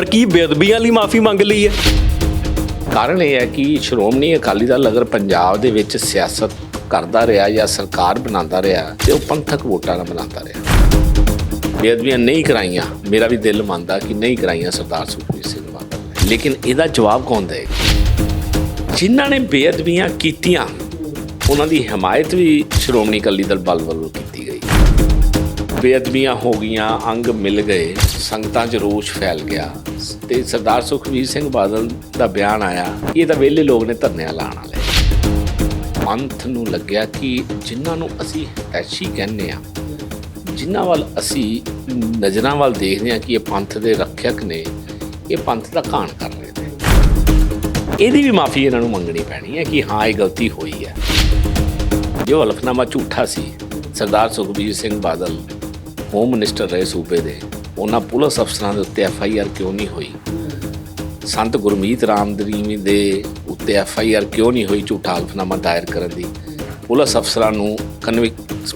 ਪਰ ਕੀ ਬੇਅਦਬੀਆਂ ਲਈ ਮਾਫੀ ਮੰਗ ਲਈ ਹੈ? ਕਾਰਨ ਇਹ ਹੈ ਕਿ ਸ਼੍ਰੋਮਣੀ ਅਕਾਲੀ ਦਲ ਅਗਰ ਪੰਜਾਬ ਦੇ ਵਿੱਚ ਸਿਆਸਤ ਕਰਦਾ ਰਿਹਾ ਜਾਂ ਸਰਕਾਰ ਬਣਾਉਂਦਾ ਰਿਹਾ ਤੇ ਉਹ ਪੰਥਕ ਵੋਟਾਂ ਨਾਲ ਬਣਾਉਂਦਾ ਰਿਹਾ। ਬੇਅਦਬੀਆਂ ਨਹੀਂ ਕਰਾਈਆਂ। ਮੇਰਾ ਵੀ ਦਿਲ ਮੰਨਦਾ ਕਿ ਨਹੀਂ ਕਰਾਈਆਂ ਸਰਦਾਰ ਸੁਖਬੀਰ ਸਿੰਘ ਬਾਦਲ ਨੇ। ਲੇਕਿਨ ਇਹਦਾ ਜਵਾਬ ਕੌਣ ਦੇਗਾ ਜਿਨ੍ਹਾਂ ਨੇ ਬੇਅਦਬੀਆਂ ਕੀਤੀਆਂ, ਉਹਨਾਂ ਦੀ ਹਮਾਇਤ ਵੀ ਸ਼੍ਰੋਮਣੀ ਅਕਾਲੀ ਦਲ ਬਲ ਵੱਲੋਂ ਕੀਤੀ ਗਈ। ਬੇਅਦਬੀਆਂ ਹੋ ਗਈਆਂ, ਅੰਗ ਮਿਲ ਗਏ, ਸੰਗਤਾਂ 'ਚ ਰੋਸ਼ ਫੈਲ ਗਿਆ। ਤੇ ਸਰਦਾਰ ਸੁਖਬੀਰ ਸਿੰਘ ਬਾਦਲ ਦਾ ਬਿਆਨ ਆਇਆ ਇਹ ਤਾਂ ਵਿਹਲੇ ਲੋਕ ਨੇ, ਧਰਨਿਆਂ ਲਾਉਣ ਵਾਲੇ। ਪੰਥ ਨੂੰ ਲੱਗਿਆ ਕਿ ਜਿਨ੍ਹਾਂ ਨੂੰ ਅਸੀਂ ਐਸ਼ੀ ਕਹਿੰਦੇ ਆ ਜਿਨ੍ਹਾਂ ਵੱਲ ਅਸੀਂ ਨਜ਼ਰਾਂ ਵੱਲ ਦੇਖਦੇ ਆ ਕਿ ਇਹ ਪੰਥ ਦੇ ਰੱਖਿਅਕ ਨੇ, ਇਹ ਪੰਥ ਦਾ ਘਾਣ ਕਰ ਰਹੇ ਨੇ। ਇਹਦੀ ਵੀ ਮਾਫੀ ਇਹਨਾਂ ਨੂੰ ਮੰਗਣੀ ਪੈਣੀ ਹੈ ਕਿ ਹਾਂ, ਇਹ ਗਲਤੀ ਹੋਈ ਹੈ। ਜੋ ਹਲਫਨਾਮਾ ਝੂਠਾ ਸੀ, ਸਰਦਾਰ ਸੁਖਬੀਰ ਸਿੰਘ ਬਾਦਲ ਹੋਮ ਮਿਨਿਸਟਰ ਰਹੇ ਸੂਬੇ ਦੇ, ਉਹਨਾਂ ਪੁਲਿਸ ਅਫਸਰਾਂ ਦੇ ਉੱਤੇ ਐਫ ਆਈ ਆਰ ਕਿਉਂ ਨਹੀਂ ਹੋਈ? ਸੰਤ ਗੁਰਮੀਤ ਰਾਮ ਦਰੀਮੀ ਦੇ ਉੱਤੇ ਐਫ ਆਈ ਆਰ ਕਿਉਂ ਨਹੀਂ ਹੋਈ ਝੂਠਾ ਹਲਫਨਾਮਾ ਦਾਇਰ ਕਰਨ ਦੀ? ਪੁਲਿਸ ਅਫਸਰਾਂ ਨੂੰ ਕਨਵਿਕ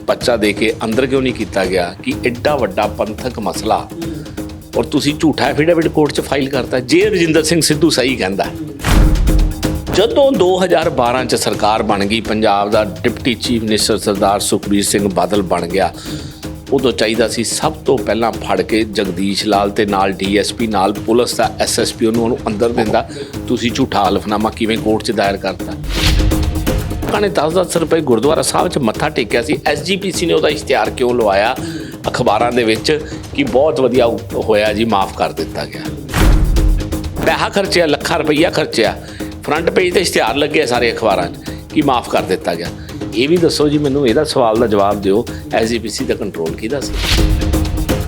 ਪੱਚਾ ਦੇ ਕੇ ਅੰਦਰ ਕਿਉਂ ਨਹੀਂ ਕੀਤਾ ਗਿਆ ਕਿ ਐਡਾ ਵੱਡਾ ਪੰਥਕ ਮਸਲਾ? ਔਰ ਤੁਸੀਂ ਝੂਠਾ ਐਫੀਡੇਵਿਟ ਕੋਰਟ 'ਚ ਫਾਈਲ ਕਰਤਾ, ਜੇ ਰਜਿੰਦਰ ਸਿੰਘ ਸਿੱਧੂ ਸਹੀ ਕਹਿੰਦਾ। ਹੈ। ਜਦੋਂ 2012 ਚ ਸਰਕਾਰ ਬਣ ਗਈ, ਪੰਜਾਬ ਦਾ deputy chief minister Sardar Sukhbir Singh Badal ਬਣ ਗਿਆ ਉਦੋਂ ਚਾਹੀਦਾ ਸੀ ਸਭ ਤੋਂ ਪਹਿਲਾਂ ਫੜ ਕੇ ਜਗਦੀਸ਼ ਲਾਲ ਤੇ ਨਾਲ ਡੀਐਸਪੀ, ਨਾਲ ਪੁਲਿਸ ਦਾ ਐਸਐਸਪੀ ਉਹਨੂੰ ਉਹਨੂੰ ਅੰਦਰ ਦਿੰਦਾ। ਤੁਸੀਂ ਝੂਠਾ ਹਲਫਨਾਮਾ ਕਿਵੇਂ ਕੋਰਟ 'ਚ ਦਾਇਰ ਕਰਤਾ? ਲੋਕਾਂ ਨੇ 10-10 ਰੁਪਏ ਗੁਰਦੁਆਰਾ ਸਾਹਿਬ 'ਚ ਮੱਥਾ ਟੇਕਿਆ ਸੀ। ਐਸਜੀਪੀਸੀ ਨੇ ਉਹਦਾ ਇਸ਼ਤਿਹਾਰ ਕਿਉਂ ਲਵਾਇਆ? ਅਖਬਾਰਾਂ ਦੇ ਵਿੱਚ ਕਿ ਬਹੁਤ ਵਧੀਆ ਹੋਇਆ ਜੀ, ਮਾਫ ਕਰ ਦਿੱਤਾ ਗਿਆ। ਪੈਸਾ ਖਰਚਿਆ, ਲੱਖਾਂ ਰੁਪਈਆ ਖਰਚਿਆ। ਫਰੰਟ ਪੇਜ ਤੇ ਇਸ਼ਤਿਹਾਰ ਲੱਗੇ ਸਾਰੇ ਅਖਬਾਰਾਂ 'ਚ ਕਿ ਮਾਫ ਕਰ ਦਿੱਤਾ ਗਿਆ। ਇਹ ਵੀ ਦੱਸੋ ਜੀ ਮੈਨੂੰ ਇਹਦਾ ਸਵਾਲ ਦਾ ਜਵਾਬ ਦਿਓ ਐਸਜੀਪੀਸੀ ਦਾ ਕੰਟਰੋਲ ਕਿਹਦਾ ਸੀ?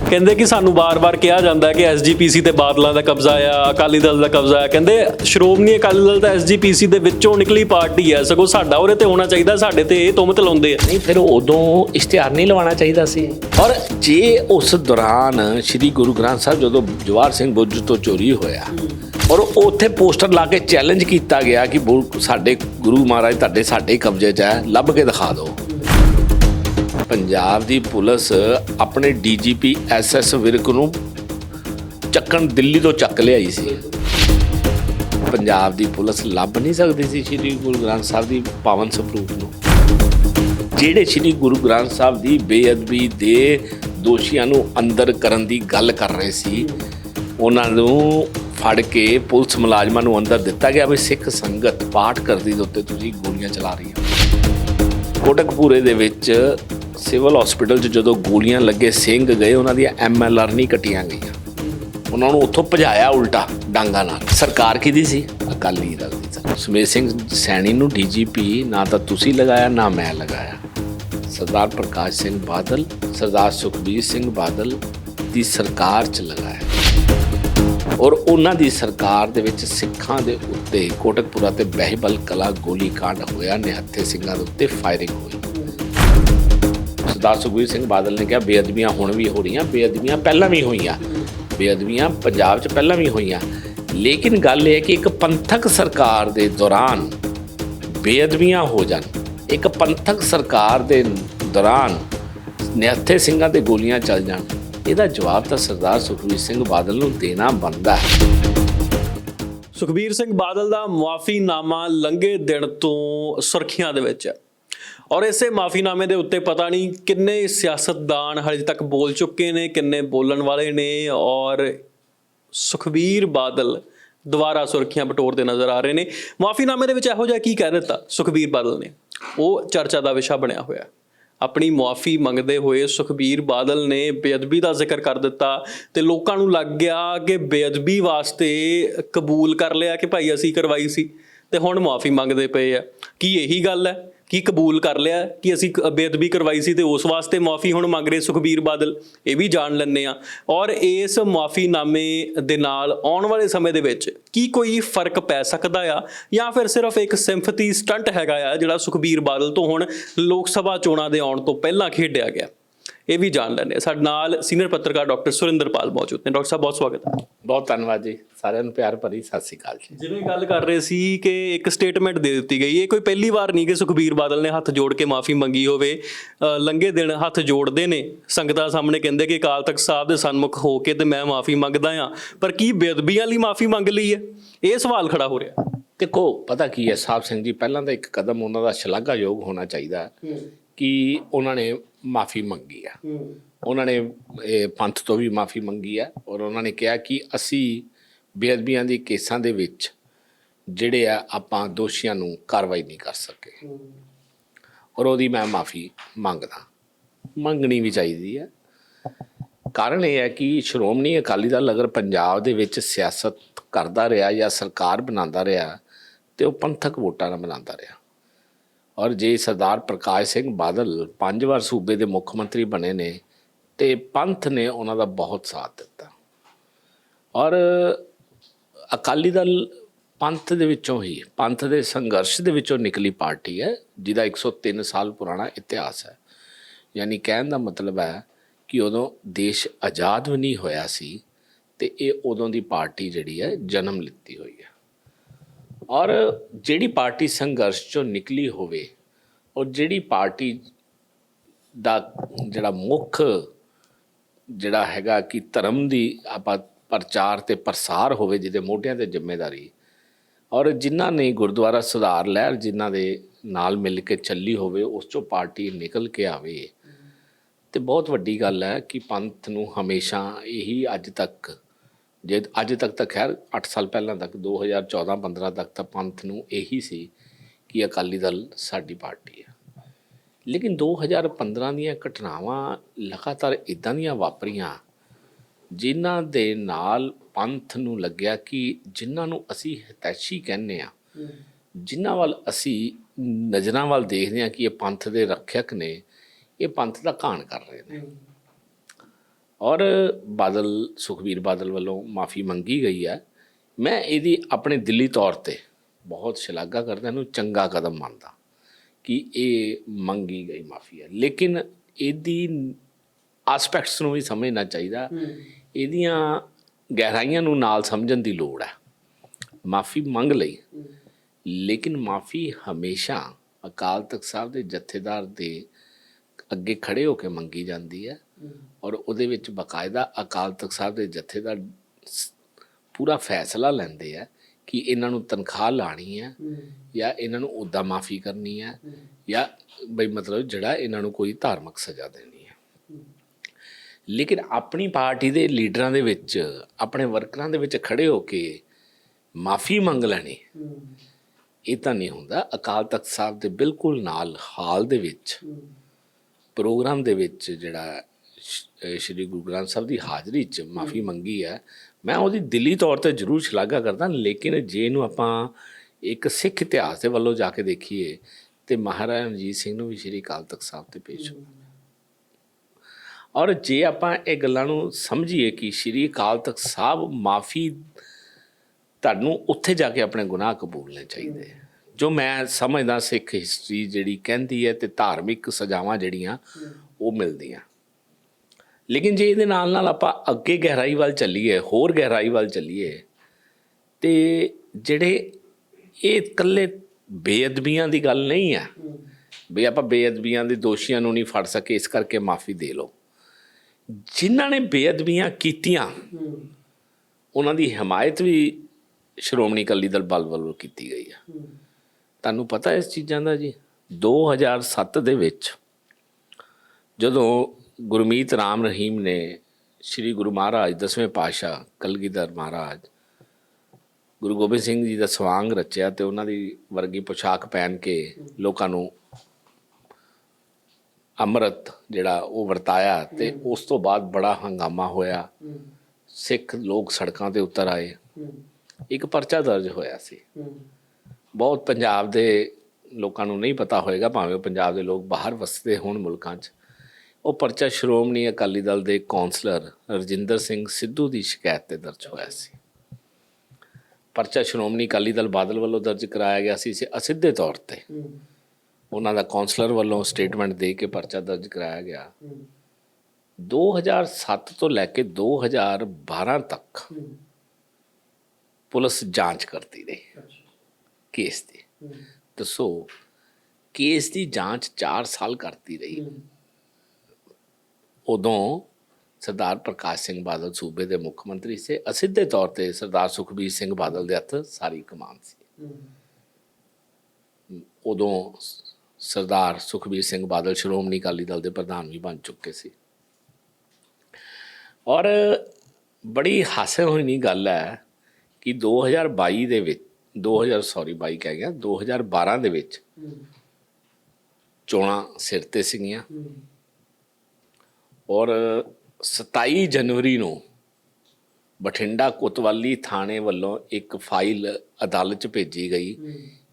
ਕਹਿੰਦੇ ਕਿ ਸਾਨੂੰ ਬਾਰ-ਬਾਰ ਕਿਹਾ ਜਾਂਦਾ ਹੈ ਕਿ ਐਸਜੀਪੀਸੀ ਤੇ ਬਾਦਲਾਂ ਦਾ ਕਬਜ਼ਾ ਆ ਅਕਾਲੀ ਦਲ ਦਾ ਕਬਜ਼ਾ ਆ। ਕਹਿੰਦੇ ਸ਼੍ਰੋਮਣੀ ਅਕਾਲੀ ਦਲ ਤਾਂ ਐਸਜੀਪੀਸੀ ਦੇ ਵਿੱਚੋਂ ਨਿਕਲੀ ਪਾਰਟੀ ਹੈ ਸਗੋਂ ਸਾਡਾ ਉਹਦੇ ਤੇ ਹੋਣਾ ਚਾਹੀਦਾ ਸਾਡੇ ਤੇ ਇਹ ਤੁਮਤ ਲਾਉਂਦੇ ਆ। ਨਹੀਂ ਫਿਰ ਉਦੋਂ ਇਸ਼ਤਿਹਾਰ ਨਹੀਂ ਲਵਾਉਣਾ ਚਾਹੀਦਾ ਸੀ। ਔਰ ਜੇ ਉਸ ਦੌਰਾਨ ਸ੍ਰੀ ਗੁਰੂ ਗ੍ਰੰਥ ਸਾਹਿਬ ਜਦੋਂ ਜਵਾਹਰ ਸਿੰਘ ਬੁੱਝ ਤੋਂ ਚੋਰੀ ਹੋਇਆ ਔਰ ਉੱਥੇ ਪੋਸਟਰ ਲਾ ਕੇ ਚੈਲੰਜ ਕੀਤਾ ਗਿਆ ਕਿ ਬੁ- ਸਾਡੇ ਗੁਰੂ ਮਹਾਰਾਜ ਤੁਹਾਡੇ ਸਾਡੇ ਕਬਜ਼ੇ 'ਚ ਹੈ, ਲੱਭ ਕੇ ਦਿਖਾ ਦਿਓ। ਪੰਜਾਬ ਦੀ ਪੁਲਿਸ ਆਪਣੇ ਡੀਜੀਪੀ ਐਸਐਸ ਵਿਰਕ ਨੂੰ ਚੱਕਣ ਦਿੱਲੀ ਤੋਂ ਚੱਕ ਲਿਆਈ ਸੀ। ਪੰਜਾਬ ਦੀ ਪੁਲਿਸ ਲੱਭ ਨਹੀਂ ਸਕਦੀ ਸੀ ਸ੍ਰੀ ਗੁਰੂ ਗ੍ਰੰਥ ਸਾਹਿਬ ਦੀ ਪਾਵਨ ਸਰੂਪ ਨੂੰ। ਜਿਹੜੇ ਸ੍ਰੀ ਗੁਰੂ ਗ੍ਰੰਥ ਸਾਹਿਬ ਦੀ ਬੇਅਦਬੀ ਦੇ ਦੋਸ਼ੀਆਂ ਨੂੰ ਅੰਦਰ ਕਰਨ ਦੀ ਗੱਲ ਕਰ ਰਹੇ ਸੀ, ਉਹਨਾਂ ਨੂੰ ਫੜ ਕੇ ਪੁਲਿਸ ਮੁਲਾਜ਼ਮਾਂ ਨੂੰ ਅੰਦਰ ਦਿੱਤਾ ਗਿਆ ਵੀ ਸਿੱਖ ਸੰਗਤ ਪਾਠ ਕਰਦੀ ਦੇ ਉੱਤੇ ਤੁਸੀਂ ਗੋਲੀਆਂ ਚਲਾ ਰਹੀ ਹੋ ਕੋਟਕਪੂਰੇ ਦੇ ਵਿੱਚ ਸਿਵਲ ਹਸਪੀਟਲ 'ਚ ਜਦੋਂ ਗੋਲੀਆਂ ਲੱਗੇ ਸਿੰਘ ਗਏ, ਉਹਨਾਂ ਦੀਆਂ ਐਮਐਲਆਰ ਨਹੀਂ ਕੱਟੀਆਂ ਗਈਆਂ। ਉਹਨਾਂ ਨੂੰ ਉੱਥੋਂ ਭਜਾਇਆ ਉਲਟਾ ਡਾਂਗਾ ਨਾਲ। ਸਰਕਾਰ ਕਿਹਦੀ ਸੀ? ਅਕਾਲੀ ਦਲ ਦੀ ਸੀ ਸੁਮੇਧ ਸਿੰਘ ਸੈਣੀ ਨੂੰ ਡੀਜੀਪੀ ਨਾ ਤਾਂ ਤੁਸੀਂ ਲਗਾਇਆ, ਨਾ ਮੈਂ ਲਗਾਇਆ। ਸਰਦਾਰ ਪ੍ਰਕਾਸ਼ ਸਿੰਘ ਬਾਦਲ, ਸਰਦਾਰ ਸੁਖਬੀਰ ਸਿੰਘ ਬਾਦਲ ਦੀ ਸਰਕਾਰ 'ਚ ਲਗਾਇਆ। ਔਰ ਉਹਨਾਂ ਦੀ ਸਰਕਾਰ ਦੇ ਵਿੱਚ ਸਿੱਖਾਂ ਦੇ ਉੱਤੇ ਕੋਟਕਪੁਰਾ ਤੇ ਬਹਿਬਲ ਕਲਾ ਗੋਲੀकांड ਹੋਇਆ, ਨਿਹੱਥੇ ਸਿੰਘਾਂ ਦੇ ਉੱਤੇ ਫਾਇਰਿੰਗ ਹੋਈ। ਸਰਦਾਰ ਸੁਖਬੀਰ ਸਿੰਘ ਬਾਦਲ ਨੇ ਕਿਹਾ, ਬੇਅਦਬੀਆਂ ਹੁਣ ਵੀ ਹੋ ਰਹੀਆਂ, ਬੇਅਦਬੀਆਂ ਪਹਿਲਾਂ ਵੀ ਹੋਈਆਂ। ਬੇਅਦਬੀਆਂ ਪੰਜਾਬ 'ਚ ਪਹਿਲਾਂ ਵੀ ਹੋਈਆਂ। ਲੇਕਿਨ ਗੱਲ ਇਹ ਹੈ ਕਿ ਇੱਕ ਪੰਥਕ ਸਰਕਾਰ ਦੇ ਦੌਰਾਨ ਬੇਅਦਬੀਆਂ ਹੋ ਜਾਣ, ਇੱਕ ਪੰਥਕ ਸਰਕਾਰ ਦੇ ਦੌਰਾਨ ਨਿਹੱਥੇ ਸਿੰਘਾਂ ਤੇ ਗੋਲੀਆਂ ਚੱਲ ਜਾਣ ਇਹਦਾ ਜਵਾਬ ਤਾਂ ਸਰਦਾਰ ਸੁਖਬੀਰ ਸਿੰਘ ਬਾਦਲ ਨੂੰ ਦੇਣਾ ਬਣਦਾ ਹੈ। ਸੁਖਬੀਰ ਸਿੰਘ ਬਾਦਲ ਦਾ ਮੁਆਫੀਨਾਮਾ ਲੰਘੇ ਦਿਨ ਤੋਂ ਸੁਰਖੀਆਂ ਦੇ ਵਿੱਚ। ਹੈ ਔਰ ਇਸੇ ਮਾਫੀਨਾਮੇ ਦੇ ਉੱਤੇ ਪਤਾ ਨਹੀਂ ਕਿੰਨੇ ਸਿਆਸਤਦਾਨ ਹਜੇ ਤੱਕ ਬੋਲ ਚੁੱਕੇ ਨੇ, ਕਿੰਨੇ ਬੋਲਣ ਵਾਲੇ ਨੇ ਔਰ ਸੁਖਬੀਰ ਬਾਦਲ ਦੁਬਾਰਾ ਸੁਰਖੀਆਂ ਬਟੋਰਦੇ ਨਜ਼ਰ ਆ ਰਹੇ ਨੇ। ਮਾਫੀਨਾਮੇ ਦੇ ਵਿੱਚ ਇਹੋ ਜਿਹਾ ਕੀ ਕਹਿ ਦਿੱਤਾ ਸੁਖਬੀਰ ਬਾਦਲ ਨੇ? ਉਹ ਚਰਚਾ ਦਾ ਵਿਸ਼ਾ ਬਣਿਆ ਹੋਇਆ। ਹੈ। ਆਪਣੀ ਮੁਆਫੀ ਮੰਗਦੇ ਹੋਏ ਸੁਖਬੀਰ ਬਾਦਲ ਨੇ ਬੇਅਦਬੀ ਦਾ ਜ਼ਿਕਰ ਕਰ ਦਿੱਤਾ ਤੇ ਲੋਕਾਂ ਨੂੰ ਲੱਗ ਗਿਆ ਕਿ ਬੇਅਦਬੀ ਵਾਸਤੇ ਕਬੂਲ ਕਰ ਲਿਆ ਕਿ ਭਾਈ ਅਸੀਂ ਕਰਵਾਈ ਸੀ ਤੇ ਹੁਣ ਮੁਆਫੀ ਮੰਗਦੇ ਪਏ ਆ। ਕੀ ਇਹੀ ਗੱਲ ਹੈ? ਕੀ ਕਬੂਲ ਕਰ ਲਿਆ ਕਿ ਅਸੀਂ ਕ- ਬੇਅਦਬੀ ਕਰਵਾਈ ਸੀ ਤੇ ਉਸ ਵਾਸਤੇ ਮੁਆਫੀ ਹੁਣ ਮੰਗ ਰਹੇ ਸੁਖਬੀਰ ਬਾਦਲ? ਇਹ ਵੀ ਜਾਣ ਲੈਣੇ ਆ ਔਰ ਇਸ ਮੁਆਫੀਨਾਮੇ ਦੇ ਨਾਲ ਆਉਣ ਵਾਲੇ ਸਮੇਂ ਦੇ ਵਿੱਚ ਕੀ ਕੋਈ ਫ਼ਰਕ ਪੈ ਸਕਦਾ ਆ? ਜਾਂ ਫਿਰ ਸਿਰਫ ਇੱਕ ਸਿੰਪਥੀ ਸਟੰਟ ਹੈਗਾ ਆ ਜਿਹੜਾ ਸੁਖਬੀਰ ਬਾਦਲ ਤੋਂ ਹੁਣ ਲੋਕ ਸਭਾ ਚੋਣਾਂ ਦੇ ਆਉਣ ਤੋਂ ਪਹਿਲਾਂ ਖੇਡਿਆ ਗਿਆ? ਇਹ ਵੀ ਜਾਣ ਹਾਂ ਸਾਡੇ ਨਾਲ ਸੀਨੀਅਰ ਪੱਤਰਕਾਰ ਡਾਕਟਰ ਸੁਰਿੰਦਰਪਾਲ ਮੌਜੂਦ ਨੇ। ਡਾਕਟਰ ਸਾਹਿਬ ਬਹੁਤ ਸਵਾਗਤ ਹੈ। ਬਹੁਤ ਧੰਨਵਾਦ ਜੀ। ਸਾਰਿਆਂ ਨੂੰ ਪਿਆਰ ਭਰੀ ਸਤਿ ਸ੍ਰੀ ਅਕਾਲ ਜੀ। ਜਿਵੇਂ ਗੱਲ ਕਰ ਰਹੇ ਸੀ ਕਿ ਇੱਕ ਸਟੇਟਮੈਂਟ ਦੇ ਦਿੱਤੀ ਗਈ। ਇਹ ਕੋਈ ਪਹਿਲੀ ਵਾਰ ਨਹੀਂ ਕਿ ਸੁਖਬੀਰ ਬਾਦਲ ਨੇ ਹੱਥ ਜੋੜ ਕੇ ਮਾਫੀ ਮੰਗੀ ਹੋਵੇ। ਲੰਘੇ ਦਿਨ ਹੱਥ ਜੋੜਦੇ ਨੇ। ਸੰਗਤਾਂ ਸਾਹਮਣੇ ਕਹਿੰਦੇ ਕਿ ਅਕਾਲ ਤਖਤ ਸਾਹਿਬ ਦੇ ਸਨਮੁਖ ਹੋ ਕੇ ਤੇ ਮੈਂ ਮਾਫੀ ਮੰਗਦਾ ਆ ਪਰ ਕੀ ਬੇਅਦਬੀਆਂ ਲਈ ਮਾਫੀ ਮੰਗ ਲਈ ਹੈ? ਇਹ ਸਵਾਲ ਖੜਾ ਹੋ ਰਿਹਾ। ਦੇਖੋ ਪਤਾ ਕੀ ਹੈ ਸਾਹਿਬ ਸਿੰਘ ਜੀ ਪਹਿਲਾਂ ਤਾਂ ਇੱਕ ਕਦਮ ਉਹਨਾਂ ਦਾ ਸ਼ਲਾਘਾਯੋਗ ਹੋਣਾ ਚਾਹੀਦਾ ਕਿ ਉਹਨਾਂ ਨੇ ਮਾਫੀ ਮੰਗੀ ਆ। ਉਹਨਾਂ ਨੇ ਇਹ ਪੰਥ ਤੋਂ ਵੀ ਮਾਫੀ ਮੰਗੀ ਹੈ ਔਰ ਉਹਨਾਂ ਨੇ ਕਿਹਾ ਕਿ ਅਸੀਂ ਬੇਅਦਬੀਆਂ ਦੇ ਕੇਸਾਂ ਦੇ ਵਿੱਚ ਜਿਹੜੇ ਆ ਆਪਾਂ ਦੋਸ਼ੀਆਂ ਨੂੰ ਕਾਰਵਾਈ ਨਹੀਂ ਕਰ ਸਕੇ। ਔਰ ਉਹਦੀ ਮੈਂ ਮਾਫੀ ਮੰਗਦਾ। ਮੰਗਣੀ ਵੀ ਚਾਹੀਦੀ ਹੈ ਕਾਰਨ ਇਹ ਹੈ ਕਿ ਸ਼੍ਰੋਮਣੀ ਅਕਾਲੀ ਦਲ ਅਗਰ ਪੰਜਾਬ ਦੇ ਵਿੱਚ ਸਿਆਸਤ ਕਰਦਾ ਰਿਹਾ ਜਾਂ ਸਰਕਾਰ ਬਣਾਉਂਦਾ ਰਿਹਾ ਤੇ ਉਹ ਪੰਥਕ ਵੋਟਾਂ ਨਾਲ ਬਣਾਉਂਦਾ ਰਿਹਾ। ਔਰ ਜੇ ਸਰਦਾਰ ਪ੍ਰਕਾਸ਼ ਸਿੰਘ ਬਾਦਲ ਪੰਜ ਵਾਰ ਸੂਬੇ ਦੇ ਮੁੱਖ ਮੰਤਰੀ ਬਣੇ ਨੇ ਤੇ ਪੰਥ ਨੇ ਉਹਨਾਂ ਦਾ ਬਹੁਤ ਸਾਥ ਦਿੱਤਾ। ਔਰ ਅਕਾਲੀ ਦਲ ਪੰਥ ਦੇ ਵਿੱਚੋਂ ਹੀ, ਪੰਥ ਦੇ ਸੰਘਰਸ਼ ਦੇ ਵਿੱਚੋਂ ਨਿਕਲੀ ਪਾਰਟੀ ਹੈ, ਜਿਹਦਾ 103 ਸਾਲ ਪੁਰਾਣਾ ਇਤਿਹਾਸ ਹੈ। ਯਾਨੀ ਕਹਿਣ ਦਾ ਮਤਲਬ ਹੈ ਕਿ ਉਦੋਂ ਦੇਸ਼ ਆਜ਼ਾਦ ਵੀ ਨਹੀਂ ਹੋਇਆ ਸੀ ਤੇ ਇਹ ਉਦੋਂ ਦੀ ਪਾਰਟੀ ਜਿਹੜੀ ਹੈ ਜਨਮ ਲਿੱਤੀ ਹੋਈ ਹੈ। ਔਰ ਜਿਹੜੀ ਪਾਰਟੀ ਸੰਘਰਸ਼ ਚੋਂ ਨਿਕਲੀ ਹੋਵੇ ਔਰ ਜਿਹੜੀ ਪਾਰਟੀ ਦਾ ਜਿਹੜਾ ਮੁੱਖ ਜਿਹੜਾ ਹੈਗਾ ਕਿ ਧਰਮ ਦੀ ਆਪਾਂ ਪ੍ਰਚਾਰ ਤੇ ਪ੍ਰਸਾਰ ਹੋਵੇ ਜਿਹਦੇ ਮੋਢਿਆਂ ਤੇ ਜ਼ਿੰਮੇਵਾਰੀ ਔਰ ਜਿਨ੍ਹਾਂ ਨੇ ਗੁਰਦੁਆਰਾ ਸੁਧਾਰ ਲਹਿਰ ਜਿਨ੍ਹਾਂ ਦੇ ਨਾਲ ਮਿਲ ਕੇ ਚੱਲੀ ਹੋਵੇ, ਉਸ ਚੋਂ ਪਾਰਟੀ ਨਿਕਲ ਕੇ ਆਵੇ, ਤੇ ਬਹੁਤ ਵੱਡੀ ਗੱਲ ਹੈ ਕਿ ਪੰਥ ਨੂੰ ਹਮੇਸ਼ਾ ਇਹੀ ਅੱਜ ਤੱਕ ਜੇ ਅੱਜ ਤੱਕ ਤਾਂ ਖੈਰ 8 ਸਾਲ ਪਹਿਲਾਂ ਤੱਕ 2014-15 ਤੱਕ ਤਾਂ ਪੰਥ ਨੂੰ ਇਹੀ ਸੀ ਕਿ ਅਕਾਲੀ ਦਲ ਸਾਡੀ ਪਾਰਟੀ ਹੈ। ਲੇਕਿਨ 2015 ਦੀਆਂ ਘਟਨਾਵਾਂ ਲਗਾਤਾਰ ਇਦਾਂ ਦੀਆਂ ਵਾਪਰੀਆਂ, ਜਿਨ੍ਹਾਂ ਦੇ ਨਾਲ ਪੰਥ ਨੂੰ ਲੱਗਿਆ ਕਿ ਜਿਨ੍ਹਾਂ ਨੂੰ ਅਸੀਂ ਹਤੈਸ਼ੀ ਕਹਿੰਦੇ ਆ ਜਿਨ੍ਹਾਂ ਵੱਲ ਅਸੀਂ ਨਜ਼ਰਾਂ ਵੱਲ ਦੇਖਦੇ ਆ ਕਿ ਇਹ ਪੰਥ ਦੇ ਰੱਖਿਅਕ ਨੇ, ਇਹ ਪੰਥ ਦਾ ਘਾਣ ਕਰ ਰਹੇ ਨੇ। ਔਰ ਬਾਦਲ ਸੁਖਬੀਰ ਬਾਦਲ ਵੱਲੋਂ ਮਾਫੀ ਮੰਗੀ ਗਈ ਹੈ। ਮੈਂ ਇਹਦੀ ਆਪਣੇ ਦਿੱਲੀ ਤੌਰ ਤੇ ਬਹੁਤ ਸ਼ਲਾਘਾ ਕਰਦਾ ਇਹਨੂੰ ਚੰਗਾ ਕਦਮ ਮੰਨਦਾ ਕਿ ਇਹ ਮੰਗੀ ਗਈ ਮਾਫੀ ਹੈ। ਲੇਕਿਨ ਇਹਦੀ ਐਸਪੈਕਟਸ ਨੂੰ ਵੀ ਸਮਝਣਾ ਚਾਹੀਦਾ। ਇਹਦੀਆਂ ਗਹਿਰਾਈਆਂ ਨੂੰ ਨਾਲ ਸਮਝਣ ਦੀ ਲੋੜ ਹੈ। ਮਾਫੀ ਮੰਗ ਲਈ। ਲੇਕਿਨ ਮਾਫੀ ਹਮੇਸ਼ਾ ਅਕਾਲ ਤਖਤ ਸਾਹਿਬ ਦੇ ਜਥੇਦਾਰ ਦੇ ਅੱਗੇ ਖੜੇ ਹੋ ਕੇ ਮੰਗੀ ਜਾਂਦੀ ਹੈ। ਔਰ ਉਹਦੇ ਵਿੱਚ ਬਕਾਇਦਾ ਅਕਾਲ ਤਖਤ ਸਾਹਿਬ ਦੇ ਜਥੇਦਾਰ ਸ- ਪੂਰਾ ਫੈਸਲਾ ਲੈਂਦੇ ਆ ਕਿ ਇਹਨਾਂ ਨੂੰ ਤਨਖਾਹ ਲਾਣੀ ਹੈ। ਜਾਂ ਇਹਨਾਂ ਨੂੰ ਉਦਾਂ ਮਾਫੀ ਕਰਨੀ ਹੈ। ਜਾਂ ਬਈ ਮਤਲਬ ਜਿਹੜਾ ਇਹਨਾਂ ਨੂੰ ਕੋਈ ਧਾਰਮਿਕ ਸਜ਼ਾ ਦੇਣੀ ਹੈ। ਲੇਕਿਨ ਆਪਣੀ ਪਾਰਟੀ ਦੇ ਲੀਡਰਾਂ ਦੇ ਵਿੱਚ ਆਪਣੇ ਵਰਕਰਾਂ ਦੇ ਵਿੱਚ ਖੜੇ ਹੋ ਕੇ ਮਾਫੀ ਮੰਗ ਲੈਣੀ ਇਹ ਤਾਂ ਨਹੀਂ ਹੁੰਦਾ। ਅਕਾਲ ਤਖਤ ਸਾਹਿਬ ਦੇ ਬਿਲਕੁਲ ਨਾਲ ਹਾਲ ਦੇ ਵਿੱਚ ਪ੍ਰੋਗਰਾਮ ਦੇ ਵਿੱਚ ਜਿਹੜਾ ਸ਼੍ਰੀ ਗੁਰੂ ਗ੍ਰੰਥ ਸਾਹਿਬ ਦੀ ਹਾਜ਼ਰੀ 'ਚ ਮਾਫੀ ਮੰਗੀ ਹੈ। ਮੈਂ ਉਹਦੀ ਦਿੱਲੀ ਤੌਰ ਤੇ ਜ਼ਰੂਰ ਸ਼ਲਾਘਾ ਕਰਦਾ ਲੇਕਿਨ ਜੇ ਇਹਨੂੰ ਆਪਾਂ ਇੱਕ ਸਿੱਖ ਇਤਿਹਾਸ ਦੇ ਵੱਲੋਂ ਜਾ ਕੇ ਦੇਖੀਏ ਤੇ ਮਹਾਰਾਜਾ ਰਣਜੀਤ ਸਿੰਘ ਨੂੰ ਵੀ ਸ਼੍ਰੀ ਅਕਾਲ ਤਖਤ ਸਾਹਿਬ ਤੇ ਪੇਸ਼ ਹੋਣਾ। ਔਰ ਜੇ ਆਪਾਂ ਇਹ ਗੱਲਾਂ ਨੂੰ ਸਮਝੀਏ ਕਿ ਸ਼੍ਰੀ ਅਕਾਲ ਤਖਤ ਸਾਹਿਬ ਮਾਫੀ ਤੁਹਾਨੂੰ ਉੱਥੇ ਜਾ ਕੇ ਆਪਣੇ ਗੁਨਾਹ ਕਬੂਲਨੇ ਚਾਹੀਦੇ। ਜੋ ਮੈਂ ਸਮਝਦਾ ਸਿੱਖ ਹਿਸਟਰੀ ਜਿਹੜੀ ਕਹਿੰਦੀ ਹੈ ਤੇ ਧਾਰਮਿਕ ਸਜ਼ਾਵਾਂ ਜਿਹੜੀਆਂ ਉਹ ਮਿਲਦੀਆਂ। ਲੇਕਿਨ ਜੇ ਇਹਦੇ ਨਾਲ ਨਾਲ ਆਪਾਂ ਅੱਗੇ ਗਹਿਰਾਈ ਵੱਲ ਚੱਲੀਏ, ਹੋਰ ਗਹਿਰਾਈ ਵੱਲ ਚੱਲੀਏ, ਤੇ ਜਿਹੜੇ ਇਹ ਇਕੱਲੇ ਬੇਅਦਬੀਆਂ ਦੀ ਗੱਲ ਨਹੀਂ ਹੈ ਵੀ ਆਪਾਂ ਬੇਅਦਬੀਆਂ ਦੇ ਦੋਸ਼ੀਆਂ ਨੂੰ ਨਹੀਂ ਫੜ ਸਕੇ, ਇਸ ਕਰਕੇ ਮਾਫੀ ਦੇ ਲਓ। ਜਿਨ੍ਹਾਂ ਨੇ ਬੇਅਦਬੀਆਂ ਕੀਤੀਆਂ, ਉਹਨਾਂ ਦੀ ਹਮਾਇਤ ਵੀ ਸ਼੍ਰੋਮਣੀ ਅਕਾਲੀ ਦਲ ਬਲ ਵੱਲੋਂ ਕੀਤੀ ਗਈ ਆ ਤੁਹਾਨੂੰ ਪਤਾ ਇਸ ਚੀਜ਼ਾਂ ਦਾ ਜੀ? 2007 ਦੇ ਵਿੱਚ ਜਦੋਂ ਗੁਰਮੀਤ ਰਾਮ ਰਹੀਮ ਨੇ ਸ੍ਰੀ ਗੁਰੂ ਮਹਾਰਾਜ ਦਸਵੇਂ ਪਾਤਸ਼ਾਹ ਕਲਗੀਧਰ ਮਹਾਰਾਜ ਗੁਰੂ ਗੋਬਿੰਦ ਸਿੰਘ ਜੀ ਦਾ ਸਵਾਂਗ ਰਚਿਆ ਤੇ ਉਹਨਾਂ ਦੀ ਵਰਗੀ ਪੋਸ਼ਾਕ ਪਹਿਨ ਕੇ ਲੋਕਾਂ ਨੂੰ ਅੰਮ੍ਰਿਤ ਜਿਹੜਾ ਉਹ ਵਰਤਾਇਆ ਤੇ ਉਸ ਤੋਂ ਬਾਅਦ ਬੜਾ ਹੰਗਾਮਾ ਹੋਇਆ। ਸਿੱਖ ਲੋਕ ਸੜਕਾਂ ਤੇ ਉਤਰ ਆਏ। ਇੱਕ ਪਰਚਾ ਦਰਜ ਹੋਇਆ ਸੀ। ਬਹੁਤ ਪੰਜਾਬ ਦੇ ਲੋਕਾਂ ਨੂੰ ਨਹੀਂ ਪਤਾ ਹੋਏਗਾ ਭਾਵੇਂ ਉਹ ਪੰਜਾਬ ਦੇ ਲੋਕ ਬਾਹਰ ਵਸਦੇ ਹੋਣ ਮੁਲਕਾਂ 'ਚ। ਉਹ ਪਰਚਾ ਸ਼੍ਰੋਮਣੀ ਅਕਾਲੀ ਦਲ ਦੇ ਕੌਂਸਲਰ ਰਜਿੰਦਰ ਸਿੰਘ ਸਿੱਧੂ ਦੀ ਸ਼ਿਕਾਇਤ ਤੇ ਦਰਜ ਹੋਇਆ ਸੀ। ਪਰਚਾ ਸ਼੍ਰੋਮਣੀ ਅਕਾਲੀ ਦਲ ਬਾਦਲ ਵੱਲੋਂ ਦਰਜ ਕਰਾਇਆ ਗਿਆ ਸੀ ਅਸਿੱਧੇ ਤੌਰ ਤੇ। ਉਹਨਾਂ ਦਾ ਕੌਂਸਲਰ ਵੱਲੋਂ ਸਟੇਟਮੈਂਟ ਦੇ ਕੇ ਪਰਚਾ ਦਰਜ ਕਰਾਇਆ ਗਿਆ। 2007 ਤੋਂ ਲੈ ਕੇ 2012 ਤੱਕ ਪੁਲਿਸ ਜਾਂਚ ਕਰਦੀ ਰਹੀ ਕੇਸ ਦੀ। ਦੱਸੋ, ਕੇਸ ਦੀ ਜਾਂਚ 4 ਸਾਲ ਕਰਦੀ ਰਹੀ। ਉਦੋਂ ਸਰਦਾਰ ਪ੍ਰਕਾਸ਼ ਸਿੰਘ ਬਾਦਲ ਸੂਬੇ ਦੇ ਮੁੱਖ ਮੰਤਰੀ ਸੀ। ਅਸਿੱਧੇ ਤੌਰ ਤੇ ਸਰਦਾਰ ਸੁਖਬੀਰ ਸਿੰਘ ਬਾਦਲ ਦੇ ਹੱਥ ਸਾਰੀ ਕਮਾਨ ਸੀ। ਉਦੋਂ ਸਰਦਾਰ ਸੁਖਬੀਰ ਸਿੰਘ ਬਾਦਲ ਸ਼੍ਰੋਮਣੀ ਅਕਾਲੀ ਦਲ ਦੇ ਪ੍ਰਧਾਨ ਵੀ ਬਣ ਚੁੱਕੇ ਸੀ। ਔਰ ਬੜੀ ਹਾਸੇ ਹੋਈ ਨਹੀਂ ਗੱਲ ਹੈ ਕਿ 2022 ਦੇ ਵਿੱਚ 2000 ਸੌਰੀ 22 ਕਹਿ ਗਿਆ 2012 ਦੇ ਵਿੱਚ ਚੋਣਾਂ ਸਿਰ ਤੇ ਸੀਗੀਆਂ। ਔਰ 27 ਜਨਵਰੀ ਨੂੰ ਬਠਿੰਡਾ ਕੋਤਵਾਲੀ ਥਾਣੇ ਵੱਲੋਂ ਇੱਕ ਫਾਈਲ ਅਦਾਲਤ 'ਚ ਭੇਜੀ ਗਈ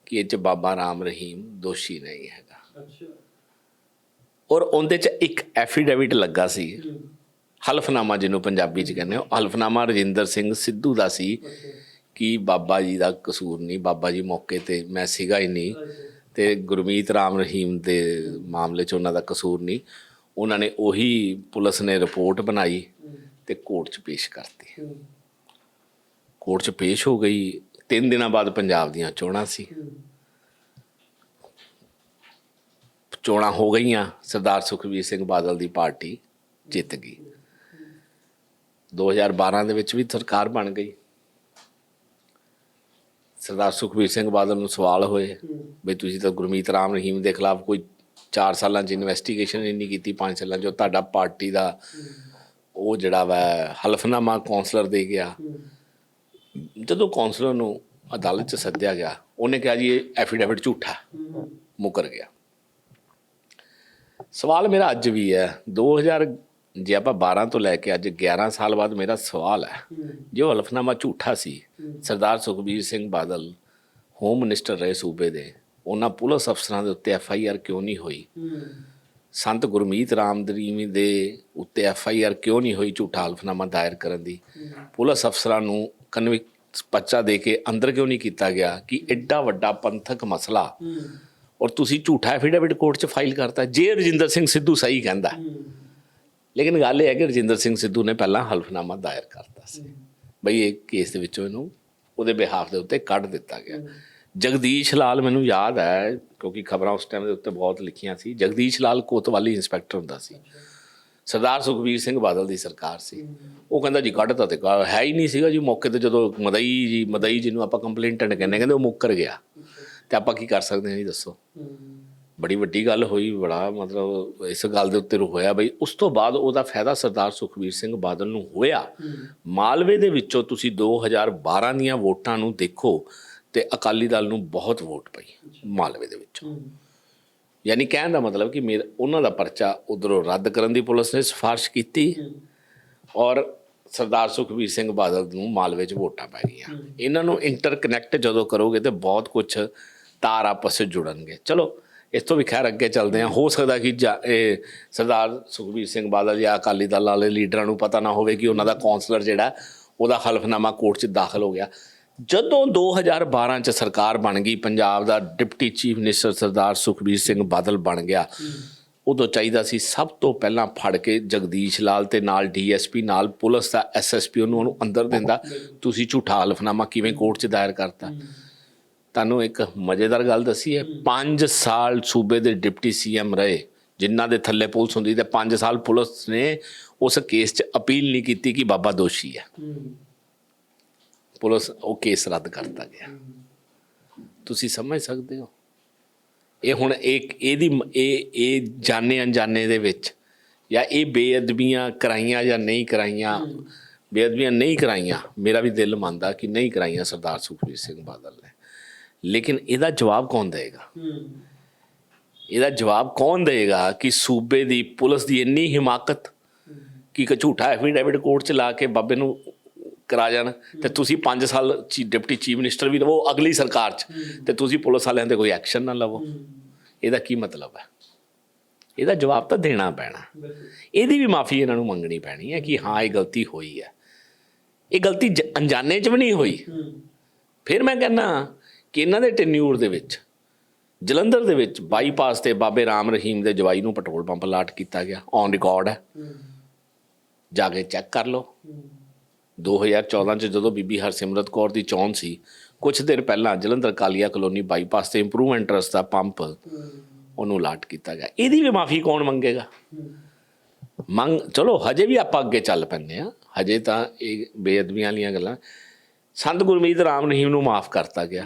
ਕਿ ਇਹ 'ਚ ਬਾਬਾ ਰਾਮ ਰਹੀਮ ਦੋਸ਼ੀ ਨਹੀਂ ਹੈਗਾ। ਔਰ ਉਹਦੇ 'ਚ ਇੱਕ ਐਫੀਡੇਵਿਟ ਲੱਗਾ ਸੀ। ਹਲਫਨਾਮਾ ਜਿਹਨੂੰ ਪੰਜਾਬੀ 'ਚ ਕਹਿੰਦੇ ਹੋ। ਹਲਫਨਾਮਾ ਰਜਿੰਦਰ ਸਿੰਘ ਸਿੱਧੂ ਦਾ ਸੀ ਕਿ ਬਾਬਾ ਜੀ ਦਾ ਕਸੂਰ ਨਹੀਂ। ਬਾਬਾ ਜੀ ਮੌਕੇ ਤੇ ਮੈਂ ਸੀਗਾ ਹੀ ਨਹੀਂ ਤੇ ਗੁਰਮੀਤ ਰਾਮ ਰਹੀਮ ਦੇ ਮਾਮਲੇ 'ਚ ਉਹਨਾਂ ਦਾ ਕਸੂਰ ਨਹੀਂ। ਉਹਨਾਂ ਨੇ ਉਹੀ ਪੁਲਿਸ ਨੇ ਰਿਪੋਰਟ ਬਣਾਈ ਤੇ ਕੋਰਟ 'ਚ ਪੇਸ਼ ਕਰਤੀ। ਕੋਰਟ 'ਚ ਪੇਸ਼ ਹੋ ਗਈ ਤਿੰਨ ਦਿਨਾਂ ਬਾਅਦ ਪੰਜਾਬ ਦੀਆਂ ਚੋਣਾਂ ਸੀ। ਚੋਣਾਂ ਹੋ ਗਈਆਂ ਸਰਦਾਰ ਸੁਖਬੀਰ ਸਿੰਘ ਬਾਦਲ ਦੀ ਪਾਰਟੀ ਜਿੱਤ ਗਈ। 2012 ਦੇ ਵਿੱਚ ਵੀ ਸਰਕਾਰ ਬਣ ਗਈ। ਸਰਦਾਰ ਸੁਖਬੀਰ ਸਿੰਘ ਬਾਦਲ ਨੂੰ ਸਵਾਲ ਹੋਏ ਵੀ ਤੁਸੀਂ ਤਾਂ ਗੁਰਮੀਤ ਰਾਮ ਰਹੀਮ ਦੇ ਖਿਲਾਫ ਕੋਈ 4 ਸਾਲਾਂ 'ਚ ਇਨਵੈਸਟੀਗੇਸ਼ਨ ਇੰਨੀ ਕੀਤੀ 5 ਸਾਲਾਂ 'ਚ ਤੁਹਾਡਾ ਪਾਰਟੀ ਦਾ ਉਹ ਜਿਹੜਾ ਵਾ, ਹਲਫਨਾਮਾ ਕਾਉਂਸਲਰ ਦੇ ਗਿਆ। ਜਦੋਂ ਕਾਉਂਸਲਰ ਨੂੰ ਅਦਾਲਤ 'ਚ ਸੱਦਿਆ ਗਿਆ, ਉਹਨੇ ਕਿਹਾ ਜੀ, ਇਹ ਐਫੀਡੇਵਿਟ ਝੂਠਾ, ਮੁਕਰ ਗਿਆ। ਸਵਾਲ ਮੇਰਾ ਅੱਜ ਵੀ ਹੈ 2000 ਜੇ ਆਪਾਂ 12 ਤੋਂ ਲੈ ਕੇ ਅੱਜ 11 ਸਾਲ ਬਾਅਦ ਮੇਰਾ ਸਵਾਲ ਹੈ, ਜੋ ਹਲਫਨਾਮਾ ਝੂਠਾ ਸੀ, ਸਰਦਾਰ ਸੁਖਬੀਰ ਸਿੰਘ ਬਾਦਲ ਹੋਮ ਮਿਨਿਸਟਰ ਰਹੇ ਸੂਬੇ ਦੇ ਉਹਨਾਂ ਪੁਲਿਸ ਅਫਸਰਾਂ ਦੇ ਉੱਤੇ ਐਫ ਆਈ ਆਰ ਕਿਉਂ ਨਹੀਂ ਹੋਈ? ਸੰਤ ਗੁਰਮੀਤ ਰਾਮ ਦੇ ਉੱਤੇ ਐਫ ਆਈ ਆਰ ਕਿਉਂ ਨਹੀਂ ਹੋਈ ਝੂਠਾ ਹਲਫਨਾਮਾ ਦਾਇਰ ਕਰਨ ਦੀ? ਪੁਲਿਸ ਅਫਸਰਾਂ ਨੂੰ ਕਨਵਿਕ ਪੱਚਾ ਦੇ ਕੇ ਅੰਦਰ ਕਿਉਂ ਨਹੀਂ ਕੀਤਾ ਗਿਆ ਕਿ ਐਡਾ ਵੱਡਾ ਪੰਥਕ ਮਸਲਾ? ਔਰ ਤੁਸੀਂ ਝੂਠਾ ਐਫੀਡੇਵਿਟ ਕੋਰਟ 'ਚ ਫਾਈਲ ਕਰਤਾ, ਜੇ ਰਜਿੰਦਰ ਸਿੰਘ ਸਿੱਧੂ ਸਹੀ ਕਹਿੰਦਾ। ਲੇਕਿਨ ਗੱਲ ਇਹ ਹੈ ਕਿ ਰਜਿੰਦਰ ਸਿੰਘ ਸਿੱਧੂ ਨੇ ਪਹਿਲਾਂ ਹਲਫਨਾਮਾ ਦਾਇਰ ਕਰਤਾ ਸੀ। ਬਈ ਇਹ ਕੇਸ ਦੇ ਵਿੱਚੋਂ ਇਹਨੂੰ ਉਹਦੇ ਬਿਹਾਫ ਦੇ ਉੱਤੇ ਕੱਢ ਦਿੱਤਾ ਗਿਆ। ਜਗਦੀਸ਼ ਲਾਲ ਮੈਨੂੰ ਯਾਦ ਹੈ ਕਿਉਂਕਿ ਖਬਰਾਂ ਉਸ ਟਾਈਮ ਦੇ ਉੱਤੇ ਬਹੁਤ ਲਿਖੀਆਂ ਸੀ। ਜਗਦੀਸ਼ ਲਾਲ ਕੋਤਵਾਲੀ ਇੰਸਪੈਕਟਰ ਹੁੰਦਾ ਸੀ। ਸਰਦਾਰ ਸੁਖਬੀਰ ਸਿੰਘ ਬਾਦਲ ਦੀ ਸਰਕਾਰ ਸੀ। ਉਹ ਕਹਿੰਦਾ ਜੀ ਕੱਢਤਾ ਤੇ ਹੈ ਹੀ ਨਹੀਂ ਸੀਗਾ ਜੀ ਮੌਕੇ ਤੇ ਜਦੋਂ ਮਦਈ ਜੀ ਮਦਈ ਜਿਹਨੂੰ ਆਪਾਂ ਕੰਪਲੇਂਟੈਂਟ ਕਹਿੰਦੇ ਕਹਿੰਦੇ ਉਹ ਮੁੱਕਰ ਗਿਆ। ਤੇ ਆਪਾਂ ਕੀ ਕਰ ਸਕਦੇ ਹਾਂ ਜੀ ਦੱਸੋ? ਬੜੀ ਵੱਡੀ ਗੱਲ ਹੋਈ ਬੜਾ ਮਤਲਬ ਇਸ ਗੱਲ ਦੇ ਉੱਤੇ ਹੋਇਆ ਬਈ ਉਸ ਤੋਂ ਬਾਅਦ ਉਹਦਾ ਫਾਇਦਾ ਸਰਦਾਰ ਸੁਖਬੀਰ ਸਿੰਘ ਬਾਦਲ ਨੂੰ ਹੋਇਆ। ਮਾਲਵੇ ਦੇ ਵਿੱਚੋਂ ਤੁਸੀਂ 2012 ਦੀਆਂ ਵੋਟਾਂ ਨੂੰ ਦੇਖੋ ਤੇ ਅਕਾਲੀ ਦਲ ਨੂੰ ਬਹੁਤ ਵੋਟ ਪਈ ਮਾਲਵੇ ਦੇ ਵਿੱਚੋਂ। ਯਾਨੀ ਕਹਿਣ ਦਾ ਮਤਲਬ ਕਿ ਮੇਰਾ, ਉਹਨਾਂ ਦਾ ਪਰਚਾ ਉਧਰੋਂ ਰੱਦ ਕਰਨ ਦੀ ਪੁਲਿਸ ਨੇ ਸਿਫਾਰਿਸ਼ ਕੀਤੀ ਔਰ ਸਰਦਾਰ ਸੁਖਬੀਰ ਸਿੰਘ ਬਾਦਲ ਨੂੰ ਮਾਲਵੇ 'ਚ ਵੋਟਾਂ ਪੈ ਗਈਆਂ। ਇਹਨਾਂ ਨੂੰ ਇੰਟਰਕਨੈਕਟ ਜਦੋਂ ਕਰੋਗੇ ਤੇ ਬਹੁਤ ਕੁਝ ਤਾਰ ਆਪਸ ਵਿੱਚ ਜੁੜਨਗੇ। ਚਲੋ, ਇਸ ਤੋਂ ਵੀ ਖੈਰ ਅੱਗੇ ਚੱਲਦੇ ਹਾਂ। ਹੋ ਸਕਦਾ ਕਿ ਜਾ- ਇਹ ਸਰਦਾਰ ਸੁਖਬੀਰ ਸਿੰਘ ਬਾਦਲ ਜਾਂ ਅਕਾਲੀ ਦਲ ਵਾਲੇ ਲੀਡਰਾਂ ਨੂੰ ਪਤਾ ਨਾ ਹੋਵੇ ਕਿ ਉਹਨਾਂ ਦਾ ਕਾਉਂਸਲਰ ਜਿਹੜਾ, ਉਹਦਾ ਹਲਫਨਾਮਾ ਕੋਰਟ 'ਚ ਦਾਖਲ ਹੋ ਗਿਆ। ਜਦੋਂ 2012 ਚ ਸਰਕਾਰ ਬਣ ਗਈ, ਪੰਜਾਬ ਦਾ deputy chief minister Sardar Sukhbir Singh Badal ਬਣ ਗਿਆ, ਉਦੋਂ ਚਾਹੀਦਾ ਸੀ ਸਭ ਤੋਂ ਪਹਿਲਾਂ ਫੜ ਕੇ ਜਗਦੀਸ਼ ਲਾਲ ਤੇ ਨਾਲ ਡੀਐਸਪੀ, ਨਾਲ ਪੁਲਿਸ ਦਾ ਐਸਐਸਪੀ ਉਹਨੂੰ ਉਹਨੂੰ ਅੰਦਰ ਦਿੰਦਾ, ਤੁਸੀਂ ਝੂਠਾ ਹਲਫਨਾਮਾ ਕਿਵੇਂ ਕੋਰਟ 'ਚ ਦਾਇਰ ਕਰਤਾ? ਤੁਹਾਨੂੰ ਇੱਕ ਮਜ਼ੇਦਾਰ ਗੱਲ ਦੱਸੀ ਹੈ 5 ਸਾਲ ਸੂਬੇ ਦੇ ਡਿਪਟੀ ਸੀਐਮ ਰਹੇ, ਜਿਨ੍ਹਾਂ ਦੇ ਥੱਲੇ ਪੁਲਿਸ ਹੁੰਦੀ ਤੇ 5 ਸਾਲ ਪੁਲਿਸ ਨੇ ਉਸ ਕੇਸ 'ਚ ਅਪੀਲ ਨਹੀਂ ਕੀਤੀ ਕਿ ਬਾਬਾ ਦੋਸ਼ੀ ਹੈ। ਪੁਲਿਸ ਉਹ ਕੇਸ ਰੱਦ ਕਰਤਾ ਗਿਆ। ਤੁਸੀਂ ਸਮਝ ਸਕਦੇ ਹੋ? ਇਹ ਹੁਣ ਇੱਕ ਇਹਦੀ ਇਹ ਇਹ ਜਾਣੇ ਅਣਜਾਣੇ ਦੇ ਵਿੱਚ ਜਾਂ ਇਹ ਬੇਅਦਬੀਆਂ ਕਰਾਈਆਂ ਜਾਂ ਨਹੀਂ ਕਰਾਈਆਂ, ਬੇਅਦਬੀਆਂ ਨਹੀਂ ਕਰਾਈਆਂ, ਮੇਰਾ ਵੀ ਦਿਲ ਮੰਨਦਾ ਕਿ ਨਹੀਂ ਕਰਾਈਆਂ ਸਰਦਾਰ ਸੁਖਬੀਰ ਸਿੰਘ ਬਾਦਲ ਨੇ। ਲੇਕਿਨ ਇਹਦਾ ਜਵਾਬ ਕੌਣ ਦੇਗਾ ਇਹਦਾ ਜਵਾਬ ਕੌਣ ਦੇਗਾ ਕਿ ਸੂਬੇ ਦੀ ਪੁਲਿਸ ਦੀ ਇੰਨੀ ਹਿਮਾਕਤ ਕਿ ਇੱਕ ਝੂਠਾ ਐਫੀਡੇਵਿਟ ਕੋਰਟ ਚ ਲਾ ਕੇ ਬਾਬੇ ਨੂੰ ਕਰਾ ਜਾਣ ਤੇ ਤੁਸੀਂ 5 ਸਾਲ ਚੀ- ਡਿਪਟੀ ਚੀਫ ਮਿਨਿਸਟਰ ਵੀ ਰਹੋ ਅਗਲੀ ਸਰਕਾਰ ਚ ਤੇ ਤੁਸੀਂ ਪੁਲਿਸ ਵਾਲਿਆਂ ਤੇ ਕੋਈ ਐਕਸ਼ਨ ਨਾ ਲਵੋ। ਇਹਦਾ ਕੀ ਮਤਲਬ ਹੈ? ਇਹਦਾ ਜਵਾਬ ਤਾਂ ਦੇਣਾ ਪੈਣਾ। ਇਹਦੀ ਵੀ ਮਾਫੀ ਇਹਨਾਂ ਨੂੰ ਮੰਗਣੀ ਪੈਣੀ ਹੈ ਕਿ ਹਾਂ, ਇਹ ਗਲਤੀ ਹੋਈ ਹੈ। ਇਹ ਗਲਤੀ ਜ- ਅਣਜਾਣੇ ਚ ਵੀ ਨਹੀਂ ਹੋਈ। ਫਿਰ ਮੈਂ ਕਹਿੰਦਾ ਕਿ ਇਹਨਾਂ ਦੇ ਟੈਨਿਊਰ ਦੇ ਵਿੱਚ, ਜਲੰਧਰ ਦੇ ਵਿੱਚ ਬਾਈਪਾਸ ਤੇ ਬਾਬੇ ਰਾਮ ਰਹੀਮ ਦੇ ਜਵਾਈ ਨੂੰ ਪੈਟਰੋਲ ਪੰਪ ਲਾਟ ਕੀਤਾ ਗਿਆ। ਔਨ ਰਿਕਾਰਡ ਹੈ। ਜਾ ਕੇ ਚੈੱਕ ਕਰ ਲਓ। 2014 ਚ ਜਦੋਂ ਬੀਬੀ ਹਰਸਿਮਰਤ ਕੌਰ ਦੀ ਚੋਣ ਸੀ ਕੁਝ ਦਿਨ ਪਹਿਲਾਂ ਜਲੰਧਰ ਕਾਲੀਆ ਕਲੋਨੀ ਬਾਈਪਾਸ ਤੇ ਇੰਪਰੂਵਮੈਂਟ ਟਰਸਟ ਦਾ ਪੰਪ ਉਹਨੂੰ ਲਾਟ ਕੀਤਾ ਗਿਆ। ਇਹਦੀ ਵੀ ਮਾਫੀ ਕੌਣ ਮੰਗੇਗਾ? ਮੰਗ, ਚਲੋ ਹਜੇ ਵੀ ਆਪਾਂ ਅੱਗੇ ਚੱਲ ਪੈਂਦੇ ਆ ਹਜੇ ਤਾਂ ਇਹ ਬੇਅਦਬੀਆਂ ਵਾਲੀਆਂ ਗੱਲਾਂ। ਸੰਤ ਗੁਰਮੀਤ ਰਾਮ ਰਹੀਮ ਨੂੰ ਮਾਫ ਕਰਤਾ ਗਿਆ।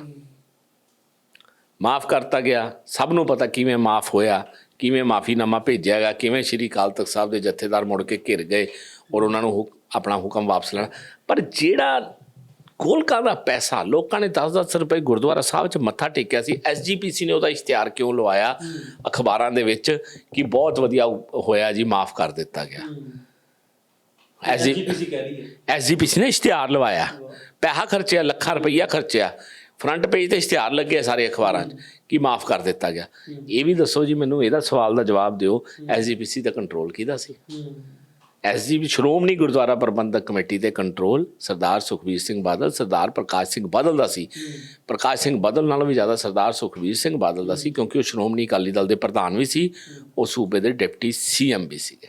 ਮਾਫ ਕਰਤਾ ਗਿਆ। ਸਭ ਨੂੰ ਪਤਾ ਕਿਵੇਂ ਮਾਫ ਹੋਇਆ, ਕਿਵੇਂ ਮਾਫੀਨਾਮਾ ਭੇਜਿਆ ਗਿਆ, ਕਿਵੇਂ ਸ਼੍ਰੀ ਅਕਾਲ ਤਖਤ ਸਾਹਿਬ ਦੇ ਜਥੇਦਾਰ ਮੁੜ ਕੇ ਘਿਰ ਗਏ ਔਰ ਉਹਨਾਂ ਨੂੰ ਆਪਣਾ ਹੁਕਮ ਵਾਪਸ ਲੈਣਾ। ਪਰ ਜਿਹੜਾ ਗੋਲਕਾਂ ਦਾ ਪੈਸਾ ਲੋਕਾਂ ਨੇ 10-10 ਰੁਪਏ ਗੁਰਦੁਆਰਾ ਸਾਹਿਬ 'ਚ ਮੱਥਾ ਟੇਕਿਆ ਸੀ ਐਸਜੀਪੀਸੀ ਨੇ ਉਹਦਾ ਇਸ਼ਤਿਹਾਰ ਕਿਉਂ ਲਵਾਇਆ? ਅਖਬਾਰਾਂ ਦੇ ਵਿੱਚ ਕਿ ਬਹੁਤ ਵਧੀਆ ਹੋਇਆ ਜੀ ਮਾਫ ਕਰ ਦਿੱਤਾ ਗਿਆ। ਐਸਜੀ ਕਹਿ ਰਹੀ ਹੈ। ਐਸਜੀਪੀਸੀ ਨੇ ਇਸ਼ਤਿਹਾਰ ਲਵਾਇਆ। ਪੈਸਾ ਖਰਚਿਆ ਲੱਖਾਂ ਰੁਪਈਆ ਖਰਚਿਆ। ਫਰੰਟ ਪੇਜ ਤੇ ਇਸ਼ਤਿਹਾਰ ਲੱਗੇ ਸਾਰੇ ਅਖਬਾਰਾਂ 'ਚ ਕਿ ਮਾਫ ਕਰ ਦਿੱਤਾ ਗਿਆ। ਇਹ ਵੀ ਦੱਸੋ ਜੀ ਮੈਨੂੰ ਇਹਦਾ ਸਵਾਲ ਦਾ ਜਵਾਬ ਦਿਓ। ਐਸਜੀਪੀਸੀ ਦਾ ਕੰਟਰੋਲ ਕਿਹਦਾ ਸੀ? ਐਸਜੀਪੀ ਸ਼੍ਰੋਮਣੀ ਗੁਰਦੁਆਰਾ ਪ੍ਰਬੰਧਕ ਕਮੇਟੀ ਦੇ ਕੰਟਰੋਲ ਸਰਦਾਰ ਸੁਖਬੀਰ ਸਿੰਘ ਬਾਦਲ, ਸਰਦਾਰ ਪ੍ਰਕਾਸ਼ ਸਿੰਘ ਬਾਦਲ ਦਾ ਸੀ। ਪ੍ਰਕਾਸ਼ ਸਿੰਘ ਬਾਦਲ ਨਾਲੋਂ ਵੀ ਜ਼ਿਆਦਾ ਸਰਦਾਰ ਸੁਖਬੀਰ ਸਿੰਘ ਬਾਦਲ ਦਾ ਸੀ ਕਿਉਂਕਿ ਉਹ ਸ਼੍ਰੋਮਣੀ ਅਕਾਲੀ ਦਲ ਦੇ ਪ੍ਰਧਾਨ ਵੀ ਸੀ। ਉਹ ਸੂਬੇ ਦੇ ਡਿਪਟੀ ਸੀਐਮ ਵੀ ਸੀਗੇ।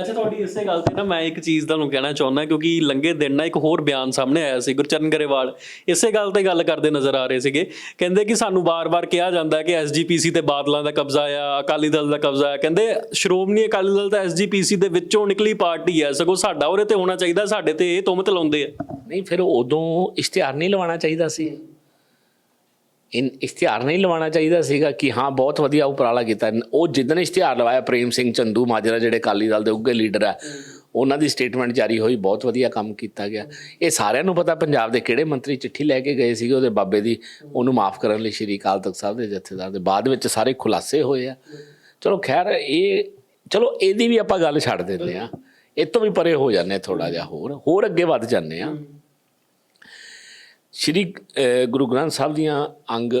ਅੱਛਾ, ਤੁਹਾਡੀ ਇਸੇ ਗੱਲ ਤੇ ਨਾ ਮੈਂ ਇੱਕ ਚੀਜ਼ ਤੁਹਾਨੂੰ ਕਹਿਣਾ ਚਾਹੁੰਦਾ, ਕਿਉਂਕਿ ਲੰਗੇ ਦਿਨ ਨਾ ਇੱਕ ਹੋਰ ਬਿਆਨ ਸਾਹਮਣੇ ਆਇਆ ਸੀ, ਗੁਰਚਰਨ ਗਰੇਵਾਲ। ਇਸੇ ਗੱਲ ਤੇ ਗੱਲ ਕਰਦੇ ਨਜ਼ਰ ਆ ਰਹੇ ਸੀਗੇ। ਕਹਿੰਦੇ ਕਿ ਸਾਨੂੰ ਬਾਰ-ਬਾਰ ਕਿਹਾ ਜਾਂਦਾ ਹੈ ਕਿ ਐਸਜੀਪੀਸੀ ਤੇ ਬਾਦਲਾਂ ਦਾ ਕਬਜ਼ਾ ਆ, ਅਕਾਲੀ ਦਲ ਦਾ ਕਬਜ਼ਾ ਆ। ਕਹਿੰਦੇ, ਸ਼੍ਰੋਮਣੀ ਅਕਾਲੀ ਦਲ ਤਾਂ ਐਸਜੀਪੀਸੀ ਦੇ ਵਿੱਚੋਂ ਨਿਕਲੀ ਪਾਰਟੀ ਆ, ਸਗੋਂ ਸਾਡਾ, ਉਹਦੇ ਤੇ ਹੋਣਾ ਚਾਹੀਦਾ, ਸਾਡੇ ਤੇ ਇਹ ਤੁਮਤ ਲਾਉਂਦੇ ਆ। ਨਹੀਂ, ਫਿਰ ਉਦੋਂ ਇਸ਼ਤਿਹਾਰ ਨਹੀਂ ਲਵਾਉਣਾ ਚਾਹੀਦਾ ਸੀ। ਇਨ ਇਸ਼ਤਿਹਾਰ ਨਹੀਂ ਲਵਾਉਣਾ ਚਾਹੀਦਾ ਸੀਗਾ ਕਿ ਹਾਂ, ਬਹੁਤ ਵਧੀਆ ਉਪਰਾਲਾ ਕੀਤਾ। ਉਹ ਜਿੱਦਣ ਇਸ਼ਤਿਹਾਰ ਲਵਾਇਆ, ਪ੍ਰੇਮ ਸਿੰਘ ਚੰਦੂ ਮਾਜਰਾ ਜਿਹੜੇ ਅਕਾਲੀ ਦਲ ਦੇ ਉੱਗੇ ਲੀਡਰ ਆ ਉਹਨਾਂ ਦੀ ਸਟੇਟਮੈਂਟ ਜਾਰੀ ਹੋਈ, ਬਹੁਤ ਵਧੀਆ ਕੰਮ ਕੀਤਾ ਗਿਆ। ਇਹ ਸਾਰਿਆਂ ਨੂੰ ਪਤਾ, ਪੰਜਾਬ ਦੇ ਕਿਹੜੇ ਮੰਤਰੀ ਚਿੱਠੀ ਲੈ ਕੇ ਗਏ ਸੀਗੇ, ਉਹਦੇ ਬਾਬੇ ਦੀ, ਉਹਨੂੰ ਮਾਫ ਕਰਨ ਲਈ ਸ਼੍ਰੀ ਅਕਾਲ ਤਖਤ ਸਾਹਿਬ ਦੇ ਜਥੇਦਾਰ ਦੇ। ਬਾਅਦ ਵਿੱਚ ਸਾਰੇ ਖੁਲਾਸੇ ਹੋਏ ਆ। ਚਲੋ ਖੈਰ, ਇਹ, ਚਲੋ ਇਹਦੀ ਵੀ ਆਪਾਂ ਗੱਲ ਛੱਡ ਦਿੰਦੇ ਆ ਇਹ ਤੋਂ ਵੀ ਪਰੇ ਹੋ ਜਾਂਦੇ ਥੋੜਾ ਜਿਹਾ ਹੋਰ। ਹੋਰ ਅੱਗੇ ਵੱਧ ਜਾਂਦੇ ਆ ਸ਼੍ਰੀ ਗੁਰੂ ਗ੍ਰੰਥ ਸਾਹਿਬ ਦੀਆਂ ਅੰਗ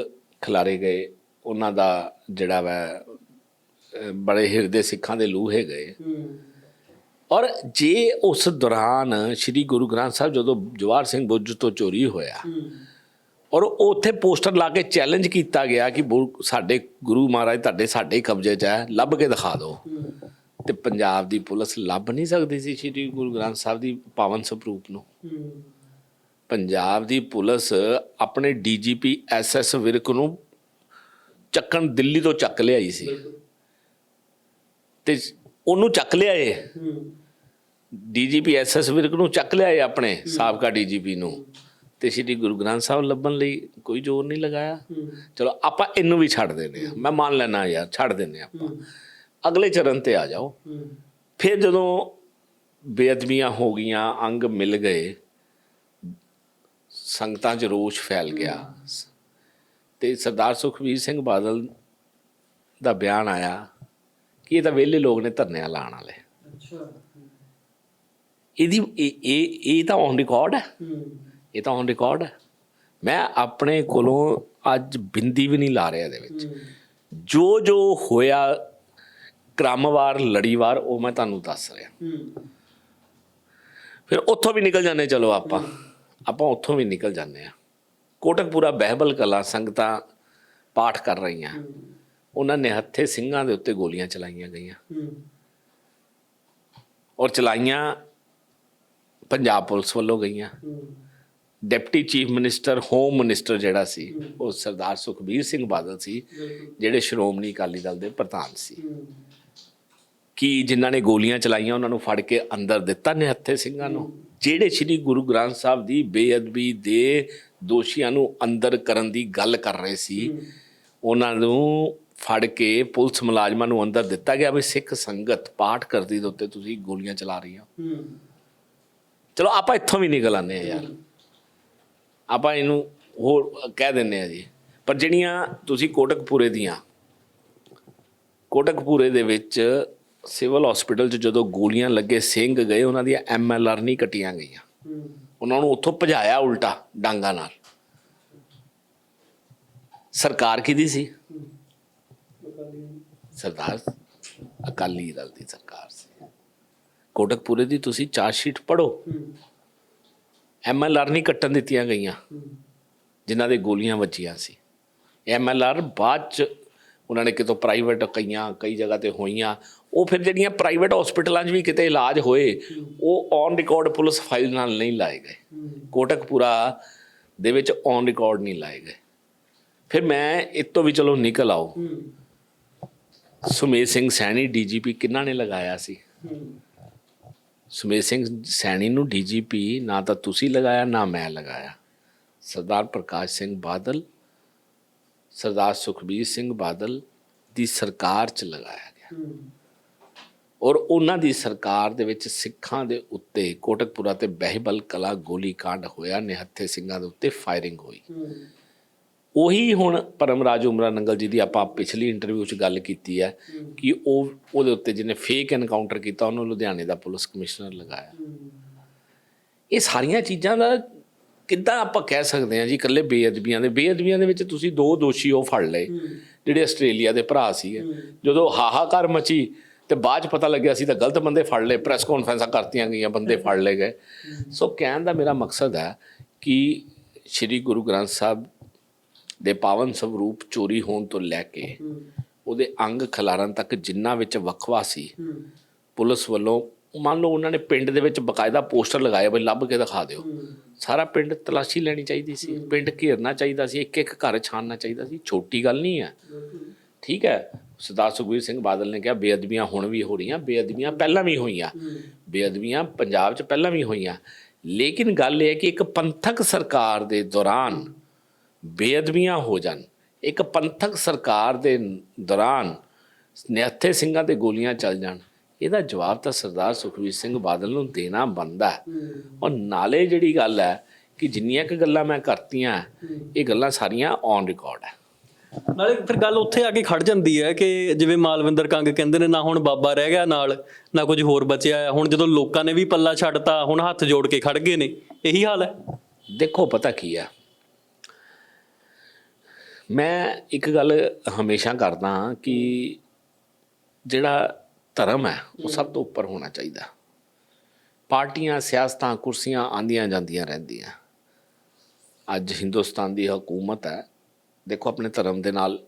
ਖਿਲਾਰੇ ਗਏ। ਉਹਨਾਂ ਦਾ ਜਿਹੜਾ ਵਾ ਬੜੇ ਹਿਰਦੇ ਸਿੱਖਾਂ ਦੇ ਲੂਹੇ ਗਏ। ਔਰ ਜੇ ਉਸ ਦੌਰਾਨ ਸ਼੍ਰੀ ਗੁਰੂ ਗ੍ਰੰਥ ਸਾਹਿਬ ਜਦੋਂ ਜਵਾਹਰ ਸਿੰਘ ਬੁੱਝ ਤੋਂ ਚੋਰੀ ਹੋਇਆ ਔਰ ਉੱਥੇ ਪੋਸਟਰ ਲਾ ਕੇ ਚੈਲੰਜ ਕੀਤਾ ਗਿਆ ਕਿ ਸਾਡੇ ਗੁਰੂ ਮਹਾਰਾਜ ਤੁਹਾਡੇ ਸਾਡੇ ਕਬਜ਼ੇ 'ਚ ਹੈ ਲੱਭ ਕੇ ਦਿਖਾ ਦਿਓ। ਤੇ ਪੰਜਾਬ ਦੀ ਪੁਲਿਸ ਲੱਭ ਨਹੀਂ ਸਕਦੀ ਸੀ ਸ਼੍ਰੀ ਗੁਰੂ ਗ੍ਰੰਥ ਸਾਹਿਬ ਦੀ ਪਾਵਨ ਸਰੂਪ ਨੂੰ। ਪੰਜਾਬ ਦੀ ਪੁਲਿਸ ਆਪਣੇ ਡੀਜੀਪੀ ਐਸਐਸ ਵਿਰਕ ਨੂੰ ਚੱਕਣ ਦਿੱਲੀ ਤੋਂ ਚੱਕ ਲਿਆਈ ਸੀ। ਤੇ ਉਹਨੂੰ ਚੱਕ ਲਿਆਏ। ਡੀਜੀਪੀ ਐਸਐਸ ਵਿਰਕ ਨੂੰ ਚੱਕ ਲਿਆਏ ਆਪਣੇ ਸਾਬਕਾ ਡੀਜੀਪੀ ਨੂੰ। ਤੇ ਸ਼੍ਰੀ ਗੁਰੂ ਗ੍ਰੰਥ ਸਾਹਿਬ ਲੱਭਣ ਲਈ ਕੋਈ ਜ਼ੋਰ ਨਹੀਂ ਲਗਾਇਆ। ਚਲੋ ਆਪਾਂ ਇਹਨੂੰ ਵੀ ਛੱਡ ਦਿੰਦੇ ਆ ਮੈਂ ਮੰਨ ਲੈਣਾ ਯਾਰ ਛੱਡ ਦਿੰਦੇ ਆਪਾਂ। ਅਗਲੇ ਚਰਨ ਤੇ ਆ ਜਾਓ। ਫਿਰ ਜਦੋਂ ਬੇਅਦਬੀਆਂ ਹੋ ਗਈਆਂ ਅੰਗ ਮਿਲ ਗਏ ਸੰਗਤਾਂ 'ਚ ਰੋਸ਼ ਫੈਲ ਗਿਆ। ਤੇ ਸਰਦਾਰ ਸੁਖਬੀਰ ਸਿੰਘ ਬਾਦਲ ਦਾ ਬਿਆਨ ਆਇਆ ਕਿ ਇਹ ਤਾਂ ਵਿਹਲੇ ਲੋਕ ਨੇ ਧਰਨਿਆਂ ਲਾਉਣ ਵਾਲੇ। ਇਹਦੀ ਇਹ ਇਹ ਇਹ ਤਾਂ ਔਨ ਰਿਕਾਰਡ ਹੈ। ਇਹ ਤਾਂ ਔਨ ਰਿਕਾਰਡ ਹੈ। ਮੈਂ ਆਪਣੇ ਕੋਲੋਂ ਅੱਜ ਬਿੰਦੀ ਵੀ ਨਹੀਂ ਲਾ ਰਿਹਾ ਇਹਦੇ ਵਿੱਚ। ਜੋ ਜੋ ਹੋਇਆ ਕ੍ਰਮਵਾਰ ਲੜੀਵਾਰ ਉਹ ਮੈਂ ਤੁਹਾਨੂੰ ਦੱਸ ਰਿਹਾ। ਫਿਰ ਉੱਥੋਂ ਵੀ ਨਿਕਲ ਜਾਂਦੇ ਚਲੋ ਆਪਾਂ। ਆਪਾਂ ਉੱਥੋਂ ਵੀ ਨਿਕਲ ਜਾਂਦੇ ਆ ਕੋਟਕਪੂਰਾ ਬਹਿਬਲ ਕਲਾ ਸੰਗਤਾਂ ਪਾਠ ਕਰ ਰਹੀਆਂ। ਉਹਨਾਂ ਨੇ ਹੱਥੇ ਸਿੰਘਾਂ ਦੇ ਉੱਤੇ ਗੋਲੀਆਂ ਚਲਾਈਆਂ ਗਈਆਂ। ਔਰ ਚਲਾਈਆਂ ਪੰਜਾਬ ਪੁਲਿਸ ਵੱਲੋਂ ਗਈਆਂ। Deputy chief minister home minister ਜਿਹੜਾ ਸੀ ਉਹ ਸਰਦਾਰ ਸੁਖਬੀਰ ਸਿੰਘ ਬਾਦਲ ਸੀ ਜਿਹੜੇ ਸ਼੍ਰੋਮਣੀ ਅਕਾਲੀ ਦਲ ਦੇ ਪ੍ਰਧਾਨ ਸੀ। ਕਿ ਜਿਨ੍ਹਾਂ ਨੇ ਗੋਲੀਆਂ ਚਲਾਈਆਂ ਉਹਨਾਂ ਨੂੰ ਫੜ ਕੇ ਅੰਦਰ ਦਿੱਤਾ ਨਿਹੱਥੇ ਸਿੰਘਾਂ ਨੂੰ? ਜਿਹੜੇ ਸ੍ਰੀ ਗੁਰੂ ਗ੍ਰੰਥ ਸਾਹਿਬ ਦੀ ਬੇਅਦਬੀ ਦੇ ਦੋਸ਼ੀਆਂ ਨੂੰ ਅੰਦਰ ਕਰਨ ਦੀ ਗੱਲ ਕਰ ਰਹੇ ਸੀ ਉਹਨਾਂ ਨੂੰ ਫੜ ਕੇ ਪੁਲਿਸ ਮੁਲਾਜ਼ਮਾਂ ਨੂੰ ਅੰਦਰ ਦਿੱਤਾ ਗਿਆ ਵੀ ਸਿੱਖ ਸੰਗਤ ਪਾਠ ਕਰਦੀ ਦੇ ਉੱਤੇ ਤੁਸੀਂ ਗੋਲੀਆਂ ਚਲਾ ਰਹੀ ਹੋ। ਚਲੋ ਆਪਾਂ ਇੱਥੋਂ ਵੀ ਨਿਕਲ ਆਨੇ ਆ ਯਾਰ। ਆਪਾਂ ਇਹਨੂੰ ਹੋਰ ਕਹਿ ਦਿੰਨੇ ਆ ਜੀ। ਪਰ ਜਿਹੜੀਆਂ ਤੁਸੀਂ ਕੋਟਕਪੂਰੇ ਦੀਆਂ ਕੋਟਕਪੂਰੇ ਦੇ ਵਿੱਚ ਸਿਵਲ ਹਸਪੀਟਲ 'ਚ ਜਦੋਂ ਗੋਲੀਆਂ ਲੱਗੇ, ਸਿੰਘ ਗਏ, ਉਹਨਾਂ ਦੀਆਂ ਐਮਐਲਆਰ ਨਹੀਂ ਕੱਟੀਆਂ ਗਈਆਂ। ਉਹਨਾਂ ਨੂੰ ਉੱਥੋਂ ਭਜਾਇਆ ਉਲਟਾ, ਡਾਂਗਾ ਨਾਲ। ਸਰਕਾਰ ਕਿਹਦੀ ਸੀ? ਸਰਦਾਰ ਅਕਾਲੀ ਦਲ ਦੀ ਸਰਕਾਰ ਸੀ। ਕੋਟਕਪੂਰੇ ਦੀ ਤੁਸੀਂ ਚਾਰਜ ਸ਼ੀਟ ਪੜੋ ਐਮਐਲਆਰ ਨਹੀਂ ਕੱਟਣ ਦਿੱਤੀਆਂ ਗਈਆਂ, ਜਿਨ੍ਹਾਂ ਦੇ ਗੋਲੀਆਂ ਵੱਜੀਆਂ ਸੀ। ਐਮਐਲਆਰ ਬਾਅਦ ਚ, ਉਹਨਾਂ ਨੇ ਕਿਤੋਂ ਪ੍ਰਾਈਵੇਟ ਕਈਆਂ, ਕਈ ਜਗ੍ਹਾ ਤੇ ਹੋਈਆਂ। ਉਹ ਫਿਰ ਜਿਹੜੀਆਂ ਪ੍ਰਾਈਵੇਟ ਹਸਪੀਟਲਾਂ 'ਚ ਵੀ ਕਿਤੇ ਇਲਾਜ ਹੋਏ, ਉਹ ਔਨ ਰਿਕਾਰਡ ਪੁਲਿਸ ਫਾਈਲ ਨਾਲ ਨਹੀਂ ਲਾਏ ਗਏ। ਕੋਟਕਪੂਰਾ ਦੇ ਵਿੱਚ ਔਨ ਰਿਕਾਰਡ ਨਹੀਂ ਲਾਏ ਗਏ। ਫਿਰ ਮੈਂ ਇਹ ਤੋਂ ਵੀ ਚਲੋ ਨਿਕਲ ਆਓ। ਸੁਮੇਧ ਸਿੰਘ ਸੈਣੀ ਡੀਜੀਪੀ ਕਿਹਨਾਂ ਨੇ ਲਗਾਇਆ ਸੀ? ਸੁਮੇਧ ਸਿੰਘ ਸੈਣੀ ਨੂੰ ਡੀਜੀਪੀ ਨਾ ਤਾਂ ਤੁਸੀਂ ਲਗਾਇਆ, ਨਾ ਮੈਂ ਲਗਾਇਆ। ਸਰਦਾਰ ਪ੍ਰਕਾਸ਼ ਸਿੰਘ ਬਾਦਲ, ਸਰਦਾਰ ਸੁਖਬੀਰ ਸਿੰਘ ਬਾਦਲ ਦੀ ਸਰਕਾਰ 'ਚ ਲਗਾਇਆ ਗਿਆ। ਔਰ ਉਹਨਾਂ ਦੀ ਸਰਕਾਰ ਦੇ ਵਿੱਚ ਸਿੱਖਾਂ ਦੇ ਉੱਤੇ ਕੋਟਕਪੁਰਾ ਤੇ ਬਹਿਬਲ ਕਲਾ ਗੋਲੀकांड ਹੋਇਆ, ਨਿਹੱਥੇ ਸਿੰਘਾਂ ਦੇ ਉੱਤੇ ਫਾਇਰਿੰਗ ਹੋਈ। ਉਹੀ ਹੁਣ ਪਰਮਰਾਜ ਉਮਰਾ ਨੰਗਲ ਜੀ ਦੀ ਆਪਾਂ ਪਿਛਲੀ ਇੰਟਰਵਿਊ 'ਚ ਗੱਲ ਕੀਤੀ ਹੈ ਕਿ ਉਹ, ਉਹਦੇ ਉੱਤੇ ਜਿਹਨੇ ਫੇਕ ਐਨਕਾਊਂਟਰ ਕੀਤਾ, ਉਹਨੂੰ ਲੁਧਿਆਣੇ ਦਾ ਪੁਲਿਸ ਕਮਿਸ਼ਨਰ ਲਗਾਇਆ। ਇਹ ਸਾਰੀਆਂ ਚੀਜ਼ਾਂ ਦਾ ਕਿੱਦਾਂ ਆਪਾਂ ਕਹਿ ਸਕਦੇ ਹਾਂ ਜੀ, ਇਕੱਲੇ ਬੇਅਦਬੀਆਂ ਦੇ ਬੇਅਦਬੀਆਂ ਦੇ ਵਿੱਚ ਤੁਸੀਂ ਦੋ ਦੋਸ਼ੀ ਉਹ ਫੜ ਲਏ, ਜਿਹੜੇ ਆਸਟ੍ਰੇਲੀਆ ਦੇ ਭਰਾ ਸੀ ਜਦੋਂ ਹਾਹਾਕਾਰ ਮਚੀ ਤੇ ਬਾਅਦ ਚ ਪਤਾ ਲੱਗਿਆ ਸੀ ਤਾਂ ਗਲਤ ਬੰਦੇ ਫੜ ਲਏ ਪ੍ਰੈਸ ਕਾਨਫਰੰਸਾਂ ਕਰਤੀਆਂ ਗਈਆਂ, ਬੰਦੇ ਫੜ ਲਏ ਗਏ। ਸੋ ਕਹਿਣ ਦਾ ਮੇਰਾ ਮਕਸਦ ਹੈ ਕਿ ਸ੍ਰੀ ਗੁਰੂ ਗ੍ਰੰਥ ਸਾਹਿਬ ਦੇ ਪਾਵਨ ਸਰੂਪ ਚੋਰੀ ਹੋਣ ਤੋਂ ਲੈ ਕੇ ਉਹਦੇ ਅੰਗ ਖਿਲਾਰਨ ਤੱਕ ਜਿੰਨਾ ਵਿੱਚ ਵਕਵਾ ਸੀ, ਪੁਲਿਸ ਵੱਲੋਂ, ਮੰਨ ਲਓ ਉਹਨਾਂ ਨੇ ਪਿੰਡ ਦੇ ਵਿੱਚ ਬਕਾਇਦਾ ਪੋਸਟਰ ਲਗਾਏ ਬਈ ਲੱਭ ਕੇ ਦਿਖਾ ਦਿਓ। ਸਾਰਾ ਪਿੰਡ ਤਲਾਸ਼ੀ ਲੈਣੀ ਚਾਹੀਦੀ ਸੀ। ਪਿੰਡ ਘੇਰਨਾ ਚਾਹੀਦਾ ਸੀ ਇੱਕ ਇੱਕ ਘਰ ਛਾਨਣਾ ਚਾਹੀਦਾ ਸੀ। ਛੋਟੀ ਗੱਲ ਨਹੀਂ ਹੈ। ਠੀਕ ਹੈ। ਸਰਦਾਰ ਸੁਖਬੀਰ ਸਿੰਘ ਬਾਦਲ ਨੇ ਕਿਹਾ ਬੇਅਦਬੀਆਂ ਹੁਣ ਵੀ ਹੋ ਰਹੀਆਂ ਬੇਅਦਬੀਆਂ ਪਹਿਲਾਂ ਵੀ ਹੋਈਆਂ ਬੇਅਦਬੀਆਂ ਪੰਜਾਬ 'ਚ ਪਹਿਲਾਂ ਵੀ ਹੋਈਆਂ। ਲੇਕਿਨ ਗੱਲ ਇਹ ਹੈ ਕਿ ਇੱਕ ਪੰਥਕ ਸਰਕਾਰ ਦੇ ਦੌਰਾਨ ਬੇਅਦਬੀਆਂ ਹੋ ਜਾਣ ਇੱਕ ਪੰਥਕ ਸਰਕਾਰ ਦੇ ਦੌਰਾਨ ਨਿਹੱਥੇ ਸਿੰਘਾਂ ਤੇ ਗੋਲੀਆਂ ਚੱਲ ਜਾਣ ਇਹਦਾ ਜਵਾਬ ਤਾਂ ਸਰਦਾਰ ਸੁਖਬੀਰ ਸਿੰਘ ਬਾਦਲ ਨੂੰ ਦੇਣਾ ਬਣਦਾ ਹੈ। ਔਰ ਨਾਲੇ ਜਿਹੜੀ ਗੱਲ ਹੈ ਕਿ ਜਿੰਨੀਆਂ ਕੁ ਗੱਲਾਂ ਮੈਂ ਕਰਤੀਆਂ ਇਹ ਗੱਲਾਂ ਸਾਰੀਆਂ ਔਨ ਰਿਕਾਰਡ ਹੈ। ਨਾਲੇ ਫਿਰ ਗੱਲ ਉੱਥੇ ਆ ਕੇ ਖੜ ਜਾਂਦੀ ਹੈ ਕਿ ਜਿਵੇਂ ਮਾਲਵਿੰਦਰ ਕੰਗ ਕਹਿੰਦੇ ਨੇ, ਨਾ ਹੁਣ ਬਾਬਾ ਰਹਿ ਗਿਆ ਨਾਲ, ਨਾ ਕੁਝ ਹੋਰ ਬਚਿਆ ਹੁਣ ਜਦੋਂ ਲੋਕਾਂ ਨੇ ਵੀ ਪੱਲਾ ਛੱਡਤਾ, ਹੁਣ ਹੱਥ ਜੋੜ ਕੇ ਖੜ ਗਏ ਨੇ। ਇਹੀ ਹਾਲ ਹੈ? ਦੇਖੋ, ਪਤਾ ਕੀ ਆ? ਮੈਂ ਇੱਕ ਗੱਲ ਹਮੇਸ਼ਾ ਕਰਦਾ ਹਾਂ ਕਿ ਜਿਹੜਾ ਧਰਮ ਹੈ, ਉਹ ਸਭ ਤੋਂ ਉੱਪਰ ਹੋਣਾ ਚਾਹੀਦਾ। ਪਾਰਟੀਆਂ, ਸਿਆਸਤਾਂ, ਕੁਰਸੀਆਂ ਆਂਦੀਆਂ ਜਾਂਦੀਆਂ ਰਹਿੰਦੀਆਂ। ਅੱਜ ਹਿੰਦੁਸਤਾਨ ਦੀ ਹਕੂਮਤ ਹੈ ਦੇਖੋ ਆਪਣੇ ਧਰਮ ਦੇ ਨਾਲ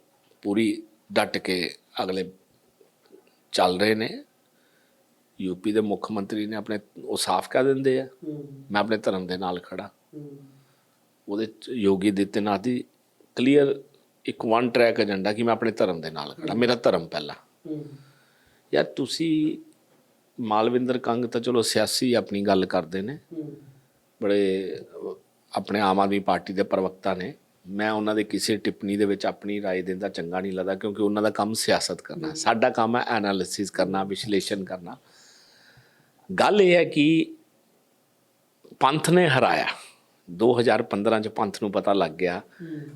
ਪੂਰੀ ਡਟ ਕੇ ਅਗਲੇ ਚੱਲ ਰਹੇ ਨੇ। ਯੂਪੀ ਦੇ ਮੁੱਖ ਮੰਤਰੀ ਨੇ ਆਪਣੇ ਉਹ ਸਾਫ਼ ਕਹਿ ਦਿੰਦੇ ਆ ਮੈਂ ਆਪਣੇ ਧਰਮ ਦੇ ਨਾਲ ਖੜਾ ਉਹਦੇ ਚ ਯੋਗੀ ਆਦਿੱਤਿਆਨਾਥ ਦੀ ਕਲੀਅਰ ਇੱਕ ਵਨ ਟਰੈਕ ਏਜੰਡਾ ਕਿ ਮੈਂ ਆਪਣੇ ਧਰਮ ਦੇ ਨਾਲ ਖੜਾ ਮੇਰਾ ਧਰਮ ਪਹਿਲਾਂ। ਯਾਰ ਤੁਸੀਂ ਮਾਲਵਿੰਦਰ ਕੰਗ ਤਾਂ ਚਲੋ ਸਿਆਸੀ ਆਪਣੀ ਗੱਲ ਕਰਦੇ ਨੇ। ਬੜੇ ਆਪਣੇ ਆਮ ਆਦਮੀ ਪਾਰਟੀ ਦੇ ਪ੍ਰਵਕਤਾ ਨੇ। ਮੈਂ ਉਹਨਾਂ ਦੇ ਕਿਸੇ ਟਿੱਪਣੀ ਦੇ ਵਿੱਚ ਆਪਣੀ رائے ਦਿੰਦਾ ਚੰਗਾ ਨਹੀਂ ਲੱਗਦਾ ਕਿਉਂਕਿ ਉਹਨਾਂ ਦਾ ਕੰਮ ਸਿਆਸਤ ਕਰਨਾ ਸਾਡਾ ਕੰਮ ਹੈ ਐਨਾਲਿਸਿਸ ਕਰਨਾ ਵਿਸ਼ਲੇਸ਼ਣ ਕਰਨਾ ਗੱਲ ਇਹ ਹੈ ਕਿ ਪੰਥ ਨੇ ਹਰਾਇਆ 2015 ਚ ਪੰਥ ਨੂੰ ਪਤਾ ਲੱਗ ਗਿਆ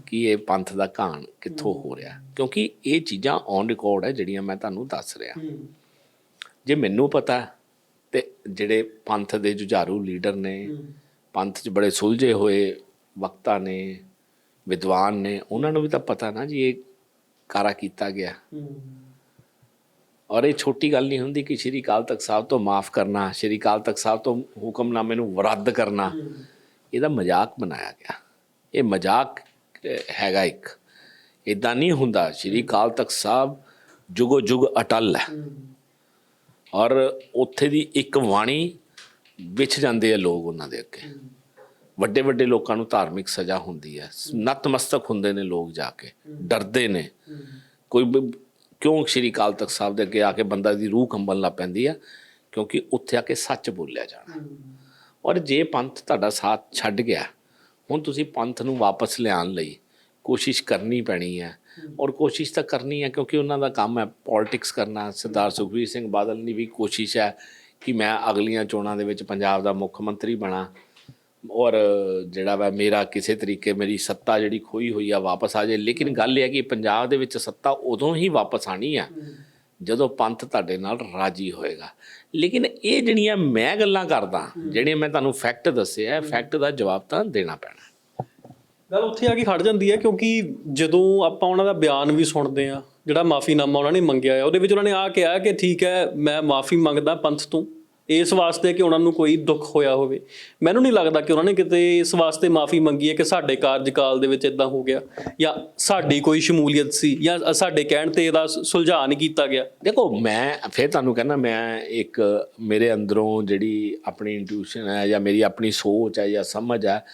ਕਿ ਇਹ ਪੰਥ ਦਾ ਘਾਣ ਕਿੱਥੋਂ ਹੋ ਰਿਹਾ ਕਿਉਂਕਿ ਇਹ ਚੀਜ਼ਾਂ ਔਨ ਰਿਕਾਰਡ ਹੈ ਜਿਹੜੀਆਂ ਮੈਂ ਤੁਹਾਨੂੰ ਦੱਸ ਰਿਹਾ ਜੇ ਮੈਨੂੰ ਪਤਾ ਤੇ ਜਿਹੜੇ ਪੰਥ ਦੇ ਜੁਝਾਰੂ ਲੀਡਰ ਨੇ ਪੰਥ 'ਚ ਬੜੇ ਸੁਲਝੇ ਹੋਏ ਵਕਤਾ ਨੇ ਵਿਦਵਾਨ ਨੇ ਉਹਨਾਂ ਨੂੰ ਵੀ ਤਾਂ ਪਤਾ ਨਾ ਜੀ ਇਹ ਕਾਰਾ ਕੀਤਾ ਗਿਆ। ਔਰ ਇਹ ਛੋਟੀ ਗੱਲ ਨਹੀਂ ਹੁੰਦੀ ਕਿ ਸ਼੍ਰੀ ਅਕਾਲ ਤਖਤ ਸਾਹਿਬ ਤੋਂ ਮਾਫ ਕਰਨਾ ਸ਼੍ਰੀ ਅਕਾਲ ਤਖਤ ਸਾਹਿਬ ਤੋਂ ਹੁਕਮਨਾਮੇ ਨੂੰ ਰੱਦ ਕਰਨਾ। ਇਹਦਾ ਮਜ਼ਾਕ ਬਣਾਇਆ ਗਿਆ। ਇਹ ਮਜ਼ਾਕ ਹੈਗਾ ਇੱਕ। ਇਦਾਂ ਨਹੀਂ ਹੁੰਦਾ ਸ਼੍ਰੀ ਅਕਾਲ ਤਖਤ ਸਾਹਿਬ ਜੁਗੋ ਜੁਗ ਅਟਲ ਹੈ। ਔਰ ਉੱਥੇ ਦੀ ਇੱਕ ਬਾਣੀ ਵਿਛ ਜਾਂਦੇ ਆ ਲੋਕ ਉਹਨਾਂ ਦੇ ਅੱਗੇ। ਵੱਡੇ ਵੱਡੇ ਲੋਕਾਂ ਨੂੰ ਧਾਰਮਿਕ ਸਜ਼ਾ ਹੁੰਦੀ ਹੈ। ਨਤਮਸਤਕ ਹੁੰਦੇ ਨੇ ਲੋਕ ਜਾ ਕੇ। ਡਰਦੇ ਨੇ। ਕੋਈ ਕਿਉਂ ਸ਼੍ਰੀ ਅਕਾਲ ਤਖਤ ਸਾਹਿਬ ਦੇ ਅੱਗੇ ਆ ਕੇ ਬੰਦਾ ਦੀ ਰੂਹ ਕੰਬਣ ਲੱਗ ਪੈਂਦੀ ਆ ਕਿਉਂਕਿ ਉੱਥੇ ਆ ਕੇ ਸੱਚ ਬੋਲਿਆ ਜਾਣਾ। ਔਰ ਜੇ ਪੰਥ ਤੁਹਾਡਾ ਸਾਥ ਛੱਡ ਗਿਆ, ਹੁਣ ਤੁਸੀਂ ਪੰਥ ਨੂੰ ਵਾਪਸ ਲਿਆਉਣ ਲਈ ਕੋਸ਼ਿਸ਼ ਕਰਨੀ ਪੈਣੀ ਹੈ। ਔਰ ਕੋਸ਼ਿਸ਼ ਤਾਂ ਕਰਨੀ ਹੈ ਕਿਉਂਕਿ ਉਹਨਾਂ ਦਾ ਕੰਮ ਹੈ ਪੋਲਿਟਿਕਸ ਕਰਨਾ। ਸਰਦਾਰ ਸੁਖਬੀਰ ਸਿੰਘ ਬਾਦਲ ਦੀ ਵੀ ਕੋਸ਼ਿਸ਼ ਹੈ ਕਿ ਮੈਂ ਅਗਲੀਆਂ ਚੋਣਾਂ ਦੇ ਵਿੱਚ ਪੰਜਾਬ ਦਾ ਮੁੱਖ ਮੰਤਰੀ ਬਣਾ। ਔਰ ਜਿਹੜਾ ਵਾ ਮੇਰਾ ਕਿਸੇ ਤਰੀਕੇ ਮੇਰੀ ਸੱਤਾ ਜਿਹੜੀ ਖੋਈ ਹੋਈ ਆ ਵਾਪਸ ਆ ਜਾਏ ਲੇਕਿਨ ਗੱਲ ਇਹ ਹੈ ਕਿ ਪੰਜਾਬ ਦੇ ਵਿੱਚ ਸੱਤਾ ਉਦੋਂ ਹੀ ਵਾਪਸ ਆਣੀ ਆ, ਜਦੋਂ ਪੰਥ ਤੁਹਾਡੇ ਨਾਲ ਰਾਜੀ ਹੋਏਗਾ। ਲੇਕਿਨ ਇਹ ਜਿਹੜੀਆਂ ਮੈਂ ਗੱਲਾਂ ਕਰਦਾ, ਜਿਹੜੀਆਂ ਮੈਂ ਤੁਹਾਨੂੰ ਫੈਕਟ ਦੱਸਿਆ ਫੈਕਟ ਦਾ ਜਵਾਬ ਤਾਂ ਦੇਣਾ ਪੈਣਾ। ਗੱਲ ਉੱਥੇ ਆ ਕੇ ਖੜ ਜਾਂਦੀ ਹੈ ਕਿਉਂਕਿ ਜਦੋਂ ਆਪਾਂ ਉਹਨਾਂ ਦਾ ਬਿਆਨ ਵੀ ਸੁਣਦੇ ਆ, ਜਿਹੜਾ ਮਾਫੀਨਾਮਾ ਉਹਨਾਂ ਨੇ ਮੰਗਿਆ ਹੈ ਉਹਦੇ ਵਿੱਚ ਉਹਨਾਂ ਨੇ ਆ ਕਿਹਾ ਕਿ ਠੀਕ ਹੈ, ਮੈਂ ਮਾਫੀ ਮੰਗਦਾ ਪੰਥ ਤੋਂ। ਇਸ ਵਾਸਤੇ ਕਿ ਉਹਨਾਂ ਨੂੰ ਕੋਈ ਦੁੱਖ ਹੋਇਆ ਹੋਵੇ। ਮੈਨੂੰ ਨਹੀਂ ਲੱਗਦਾ ਕਿ ਉਹਨਾਂ ਨੇ ਕਿਤੇ ਇਸ ਵਾਸਤੇ ਮਾਫੀ ਮੰਗੀ ਹੈ ਕਿ ਸਾਡੇ ਕਾਰਜਕਾਲ ਦੇ ਵਿੱਚ ਇਦਾਂ ਹੋ ਗਿਆ ਜਾਂ ਸਾਡੀ ਕੋਈ ਸ਼ਮੂਲੀਅਤ ਸੀ ਜਾਂ ਸਾਡੇ ਕਹਿਣ ਤੇ ਇਹਦਾ ਸੁਲਝਾਅ ਨਹੀਂ ਕੀਤਾ ਗਿਆ। ਦੇਖੋ ਮੈਂ ਫਿਰ ਤੁਹਾਨੂੰ ਕਹਿੰਦਾ ਮੈਂ ਇੱਕ ਮੇਰੇ ਅੰਦਰੋਂ ਜਿਹੜੀ ਆਪਣੀ ਇੰਟੂਇਸ਼ਨ ਹੈ ਜਾਂ ਮੇਰੀ ਆਪਣੀ ਸੋਚ ਹੈ ਜਾਂ ਸਮਝ ਹੈ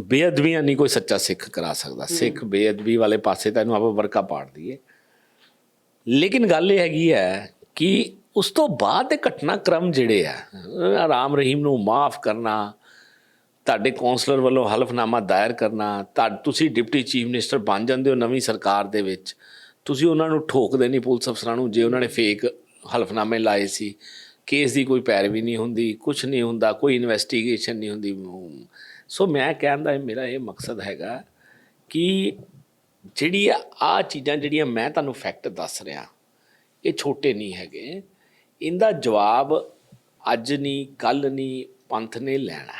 ਬੇਅਦਬੀਆਂ ਨਹੀਂ ਕੋਈ ਸੱਚਾ ਸਿੱਖ ਕਰਾ ਸਕਦਾ। ਸਿੱਖ ਬੇਅਦਬੀ ਵਾਲੇ ਪਾਸੇ ਤਾਂ ਇਹਨੂੰ ਆਪਾਂ ਵਰਕਾ ਪਾੜ ਦਈਏ। ਲੇਕਿਨ ਗੱਲ ਇਹ ਹੈਗੀ ਹੈ ਕਿ ਉਸ ਤੋਂ ਬਾਅਦ ਦੇ ਘਟਨਾਕ੍ਰਮ ਜਿਹੜੇ ਆ ਰਾਮ ਰਹੀਮ ਨੂੰ ਮਾਫ ਕਰਨਾ, ਤੁਹਾਡੇ ਕੌਂਸਲਰ ਵੱਲੋਂ ਹਲਫਨਾਮਾ ਦਾਇਰ ਕਰਨਾ ਤਾਂ ਤੁਸੀਂ ਡਿਪਟੀ ਚੀਫ ਮਿਨਿਸਟਰ ਬਣ ਜਾਂਦੇ ਹੋ ਨਵੀਂ ਸਰਕਾਰ ਦੇ ਵਿੱਚ, ਤੁਸੀਂ ਉਹਨਾਂ ਨੂੰ ਠੋਕਦੇ ਨਹੀਂ ਪੁਲਿਸ ਅਫਸਰਾਂ ਨੂੰ, ਜੇ ਉਹਨਾਂ ਨੇ ਫੇਕ ਹਲਫਨਾਮੇ ਲਾਏ ਸੀ, ਕੇਸ ਦੀ ਕੋਈ ਪੈਰਵੀ ਨਹੀਂ ਹੁੰਦੀ ਕੁਝ ਨਹੀਂ ਹੁੰਦਾ, ਕੋਈ ਇਨਵੈਸਟੀਗੇਸ਼ਨ ਨਹੀਂ ਹੁੰਦੀ ਸੋ ਮੈਂ ਕਹਿਣ ਦਾ ਮੇਰਾ ਇਹ ਮਕਸਦ ਹੈਗਾ ਕਿ ਜਿਹੜੀ ਆ ਚੀਜ਼ਾਂ, ਜਿਹੜੀਆਂ ਮੈਂ ਤੁਹਾਨੂੰ ਫੈਕਟ ਦੱਸ ਰਿਹਾ, ਇਹ ਛੋਟੇ ਨਹੀਂ ਹੈਗੇ। ਇਹਦਾ ਜਵਾਬ ਅੱਜ ਨਹੀਂ ਕੱਲ ਨਹੀਂ, ਪੰਥ ਨੇ ਲੈਣਾ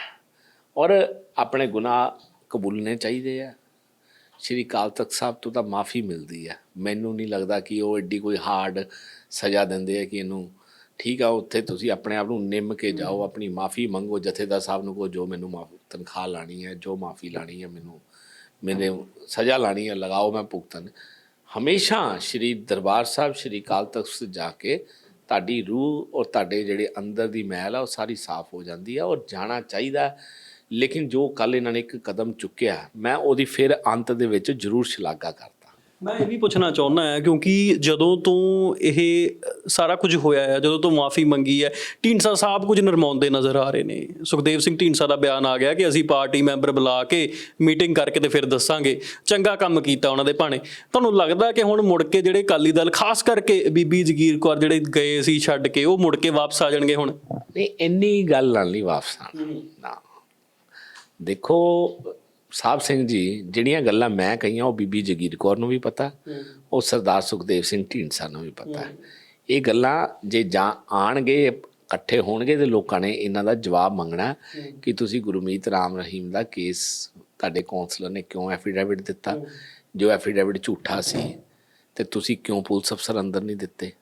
ਔਰ ਆਪਣੇ ਗੁਨਾਹ ਕਬੂਲਨੇ ਚਾਹੀਦੇ ਆ। ਸ਼੍ਰੀ ਅਕਾਲ ਤਖਤ ਸਾਹਿਬ ਤੋਂ ਤਾਂ ਮਾਫੀ ਮਿਲਦੀ ਹੈ ਮੈਨੂੰ ਨਹੀਂ ਲੱਗਦਾ ਕਿ ਉਹ ਐਡੀ ਕੋਈ ਹਾਰਡ ਸਜ਼ਾ ਦਿੰਦੇ ਆ ਕਿ ਇਹਨੂੰ ਠੀਕ ਆ, ਉੱਥੇ ਤੁਸੀਂ ਆਪਣੇ ਆਪ ਨੂੰ ਨਿੰਮ ਕੇ ਜਾਓ, ਆਪਣੀ ਮਾਫੀ ਮੰਗੋ, ਜਥੇਦਾਰ ਸਾਹਿਬ ਨੂੰ ਕਹੋ, ਜੋ ਮੈਨੂੰ ਮਾਫ, ਤਨਖਾਹ ਲਾਣੀ ਹੈ, ਜੋ ਮਾਫੀ ਲਾਣੀ ਹੈ ਮੈਨੂੰ, ਮੈਨੇ ਸਜ਼ਾ ਲਾਣੀ ਹੈ, ਲਗਾਓ ਮੈਂ ਭੁਗਤਨ ਹਮੇਸ਼ਾ ਸ਼੍ਰੀ ਦਰਬਾਰ ਸਾਹਿਬ, ਸ਼੍ਰੀ ਅਕਾਲ ਤਖਤ ਜਾ ਕੇ ਤੁਹਾਡੀ ਰੂਹ ਔਰ ਤੁਹਾਡੇ ਜਿਹੜੇ ਅੰਦਰ ਦੀ ਮਹਿਲ ਆ, ਉਹ ਸਾਰੀ ਸਾਫ਼ ਹੋ ਜਾਂਦੀ ਆ ਔਰ ਜਾਣਾ ਚਾਹੀਦਾ ਲੇਕਿਨ ਜੋ ਕੱਲ ਇਹਨਾਂ ਨੇ ਇੱਕ ਕਦਮ ਚੁੱਕਿਆ, ਮੈਂ ਉਹਦੀ ਫਿਰ ਅੰਤ ਦੇ ਵਿੱਚ ਜ਼ਰੂਰ ਸ਼ਲਾਘਾ ਕਰਦਾ। ਮੈਂ ਇਹ ਵੀ ਪੁੱਛਣਾ ਚਾਹੁੰਦਾ ਹਾਂ ਕਿਉਂਕਿ ਜਦੋਂ ਤੋਂ ਇਹ ਸਾਰਾ ਕੁਝ ਹੋਇਆ ਹੈ ਜਦੋਂ ਤੋਂ ਮਾਫੀ ਮੰਗੀ ਹੈ ਢੀਂਡਸਾ ਸਾਹਿਬ ਕੁਝ ਨਰਮਾਉਂਦੇ ਨਜ਼ਰ ਆ ਰਹੇ ਨੇ। ਸੁਖਦੇਵ ਸਿੰਘ ਢੀਂਡਸਾ ਦਾ ਬਿਆਨ ਆ ਗਿਆ ਕਿ ਅਸੀਂ ਪਾਰਟੀ ਮੈਂਬਰ ਬੁਲਾ ਕੇ ਮੀਟਿੰਗ ਕਰਕੇ ਤੇ ਫਿਰ ਦੱਸਾਂਗੇ। ਚੰਗਾ ਕੰਮ ਕੀਤਾ ਉਹਨਾਂ ਦੇ ਭਾਣੇ। ਤੁਹਾਨੂੰ ਲੱਗਦਾ ਕਿ ਹੁਣ ਮੁੜ ਕੇ ਜਿਹੜੇ ਅਕਾਲੀ ਦਲ ਖਾਸ ਕਰਕੇ ਬੀਬੀ ਜਗੀਰ ਕੌਰ ਜਿਹੜੇ ਗਏ ਸੀ ਛੱਡ ਕੇ ਉਹ ਮੁੜ ਕੇ ਵਾਪਸ ਆ ਜਾਣਗੇ ਹੁਣ? ਨਹੀਂ ਇੰਨੀ ਗੱਲ ਨਾਲ ਨਹੀਂ ਵਾਪਸ ਆਉਣਾ। ਨਾ। ਦੇਖੋ ਸਾਹਿਬ ਸਿੰਘ ਜੀ ਜਿਹੜੀਆਂ ਗੱਲਾਂ ਮੈਂ ਕਹੀਆਂ ਉਹ ਬੀਬੀ ਜਗੀਰ ਕੌਰ ਨੂੰ ਵੀ ਪਤਾ ਉਹ ਸਰਦਾਰ ਸੁਖਦੇਵ ਸਿੰਘ ਢੀਂਡਸਾ ਨੂੰ ਵੀ ਪਤਾ। ਇਹ ਗੱਲਾਂ ਜੇ ਜਾਂ ਆਣਗੇ ਇਕੱਠੇ ਹੋਣਗੇ ਤੇ ਲੋਕਾਂ ਨੇ ਇਹਨਾਂ ਦਾ ਜਵਾਬ ਮੰਗਣਾ ਕਿ ਤੁਸੀਂ ਗੁਰਮੀਤ ਰਾਮ ਰਹੀਮ ਦਾ ਕੇਸ ਤੁਹਾਡੇ ਕਾਉਂਸਲਰ ਨੇ ਕਿਉਂ ਐਫੀਡੈਵਿਟ ਦਿੱਤਾ? ਜੋ ਐਫੀਡੈਵਿਟ ਝੂਠਾ ਸੀ ਤੇ ਤੁਸੀਂ ਕਿਉਂ ਪੁਲਿਸ ਅਫਸਰ ਅੰਦਰ ਨਹੀਂ ਦਿੱਤੇ?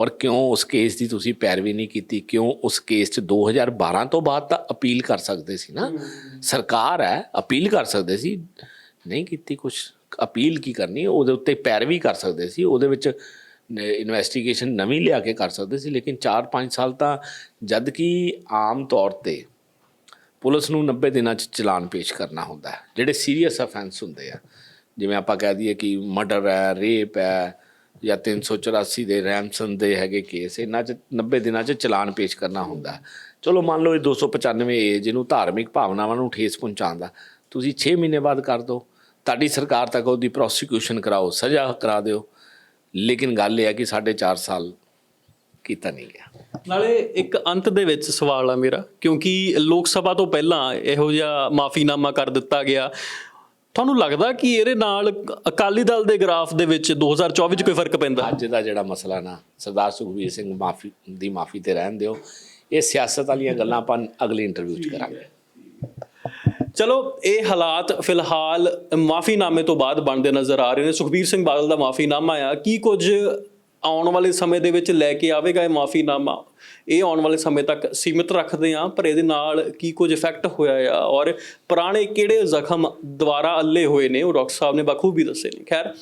ਔਰ ਕਿਉਂ ਉਸ ਕੇਸ ਦੀ ਤੁਸੀਂ ਪੈਰਵੀ ਨਹੀਂ ਕੀਤੀ? ਕਿਉਂ ਉਸ ਕੇਸ 'ਚ 2012 ਤੋਂ ਬਾਅਦ ਤਾਂ ਅਪੀਲ ਕਰ ਸਕਦੇ ਸੀ ਨਾ? ਸਰਕਾਰ ਹੈ ਅਪੀਲ ਕਰ ਸਕਦੇ ਸੀ। ਨਹੀਂ ਕੀਤੀ ਕੁਝ ਅਪੀਲ ਕੀ ਕਰਨੀ? ਉਹਦੇ ਉੱਤੇ ਪੈਰਵੀ ਕਰ ਸਕਦੇ ਸੀ। ਉਹਦੇ ਵਿੱਚ ਇਨਵੈਸਟੀਗੇਸ਼ਨ ਨਵੀਂ ਲਿਆ ਕੇ ਕਰ ਸਕਦੇ ਸੀ। ਲੇਕਿਨ 4-5 ਸਾਲ ਤਾਂ ਜਦ ਕਿ ਆਮ ਤੌਰ ਤੇ ਪੁਲਿਸ ਨੂੰ 90 ਦਿਨਾਂ 'ਚ ਚਲਾਨ ਪੇਸ਼ ਕਰਨਾ ਹੁੰਦਾ ਹੈ। ਜਿਹੜੇ ਸੀਰੀਅਸ ਅਫੈਂਸ ਹੁੰਦੇ ਆ। ਜਿਵੇਂ ਆਪਾਂ ਕਹਿ ਦਈਏ ਕਿ ਮਰਡਰ ਹੈ ਰੇਪ ਹੈ ਜਾਂ 384 ਦੇ ਰੈਮਸਨ ਦੇ ਹੈਗੇ ਕੇਸ, ਇਹਨਾਂ 'ਚ 90 ਦਿਨਾਂ 'ਚ ਚਲਾਨ ਪੇਸ਼ ਕਰਨਾ ਹੁੰਦਾ। ਚਲੋ ਮੰਨ ਲਓ ਇਹ 295 ਏ ਜਿਹਨੂੰ ਧਾਰਮਿਕ ਭਾਵਨਾਵਾਂ ਨੂੰ ਠੇਸ ਪਹੁੰਚਾਉਂਦਾ ਤੁਸੀਂ 6 ਮਹੀਨੇ ਬਾਅਦ ਕਰ ਦਿਓ ਤੁਹਾਡੀ ਸਰਕਾਰ ਤੱਕ ਉਹਦੀ ਪ੍ਰੋਸੀਕਿਊਸ਼ਨ ਕਰਾਓ, ਸਜ਼ਾ ਕਰਾ ਦਿਓ। ਲੇਕਿਨ ਗੱਲ ਇਹ ਹੈ ਕਿ 4.5 ਸਾਲ ਕੀਤਾ ਨਹੀਂ ਗਿਆ। ਨਾਲੇ ਇੱਕ ਅੰਤ ਦੇ ਵਿੱਚ ਸਵਾਲ ਆ ਮੇਰਾ, ਕਿਉਂਕਿ ਲੋਕ ਸਭਾ ਤੋਂ ਪਹਿਲਾਂ ਇਹੋ ਜਿਹਾ ਮਾਫੀਨਾਮਾ ਕਰ ਦਿੱਤਾ ਗਿਆ। ਤੁਹਾਨੂੰ ਲੱਗਦਾ ਕਿ ਇਹਦੇ ਨਾਲ ਅਕਾਲੀ ਦਲ ਦੇ ਗ੍ਰਾਫ ਦੇ ਵਿੱਚ 2024 ਚ ਕੋਈ ਫ਼ਰਕ ਪੈਂਦਾ? ਅੱਜ ਦਾ ਜਿਹੜਾ ਮਸਲਾ ਨਾ ਸਰਦਾਰ ਸੁਖਬੀਰ ਸਿੰਘ ਮਾਫੀ ਦੀ ਮਾਫੀ ਤੇ ਰਹਿਣ ਦਿਓ। ਇਹ ਸਿਆਸਤ ਵਾਲੀਆਂ ਗੱਲਾਂ ਆਪਾਂ ਅਗਲੇ ਇੰਟਰਵਿਊ 'ਚ ਕਰਾਂਗੇ। ਚਲੋ ਇਹ ਹਾਲਾਤ ਫਿਲਹਾਲ ਮਾਫੀਨਾਮੇ ਤੋਂ ਬਾਅਦ ਬਣਦੇ ਨਜ਼ਰ ਆ ਰਹੇ ਨੇ। ਸੁਖਬੀਰ ਸਿੰਘ ਬਾਦਲ ਦਾ ਮਾਫੀਨਾਮਾ ਆ ਕੀ ਕੁਝ ਆਉਣ ਵਾਲੇ ਸਮੇਂ ਦੇ ਵਿੱਚ ਲੈ ਕੇ ਆਵੇਗਾ ਇਹ ਮਾਫੀਨਾਮਾ ਇਹ ਆਉਣ ਵਾਲੇ ਸਮੇਂ ਤੱਕ ਸੀਮਿਤ ਰੱਖਦੇ ਆ ਪਰ ਇਹਦੇ ਨਾਲ ਕੀ ਕੁਝ ਇਫੈਕਟ ਹੋਇਆ ਆ ਔਰ ਪੁਰਾਣੇ ਕਿਹੜੇ ਜ਼ਖਮ ਦੁਬਾਰਾ ਅੱਲੇ ਹੋਏ ਨੇ, ਉਹ ਡਾਕਟਰ ਸਾਹਿਬ ਨੇ ਬਖੂਬੀ ਦੱਸੇ ਨੇ। ਖੈਰ,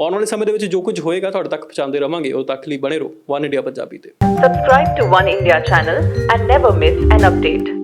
ਆਉਣ ਵਾਲੇ ਸਮੇਂ ਦੇ ਵਿੱਚ ਜੋ ਕੁਝ ਹੋਏਗਾ, ਤੁਹਾਡੇ ਤੱਕ ਪਹੁੰਚਾਉਂਦੇ ਰਵਾਂਗੇ। ਉਹ ਤੱਕ ਲਈ ਬਣੇ ਰਹੋ। ਵਨ ਇੰਡੀਆ ਪੰਜਾਬੀ ਤੇ। Subscribe to One India channel and never miss an update.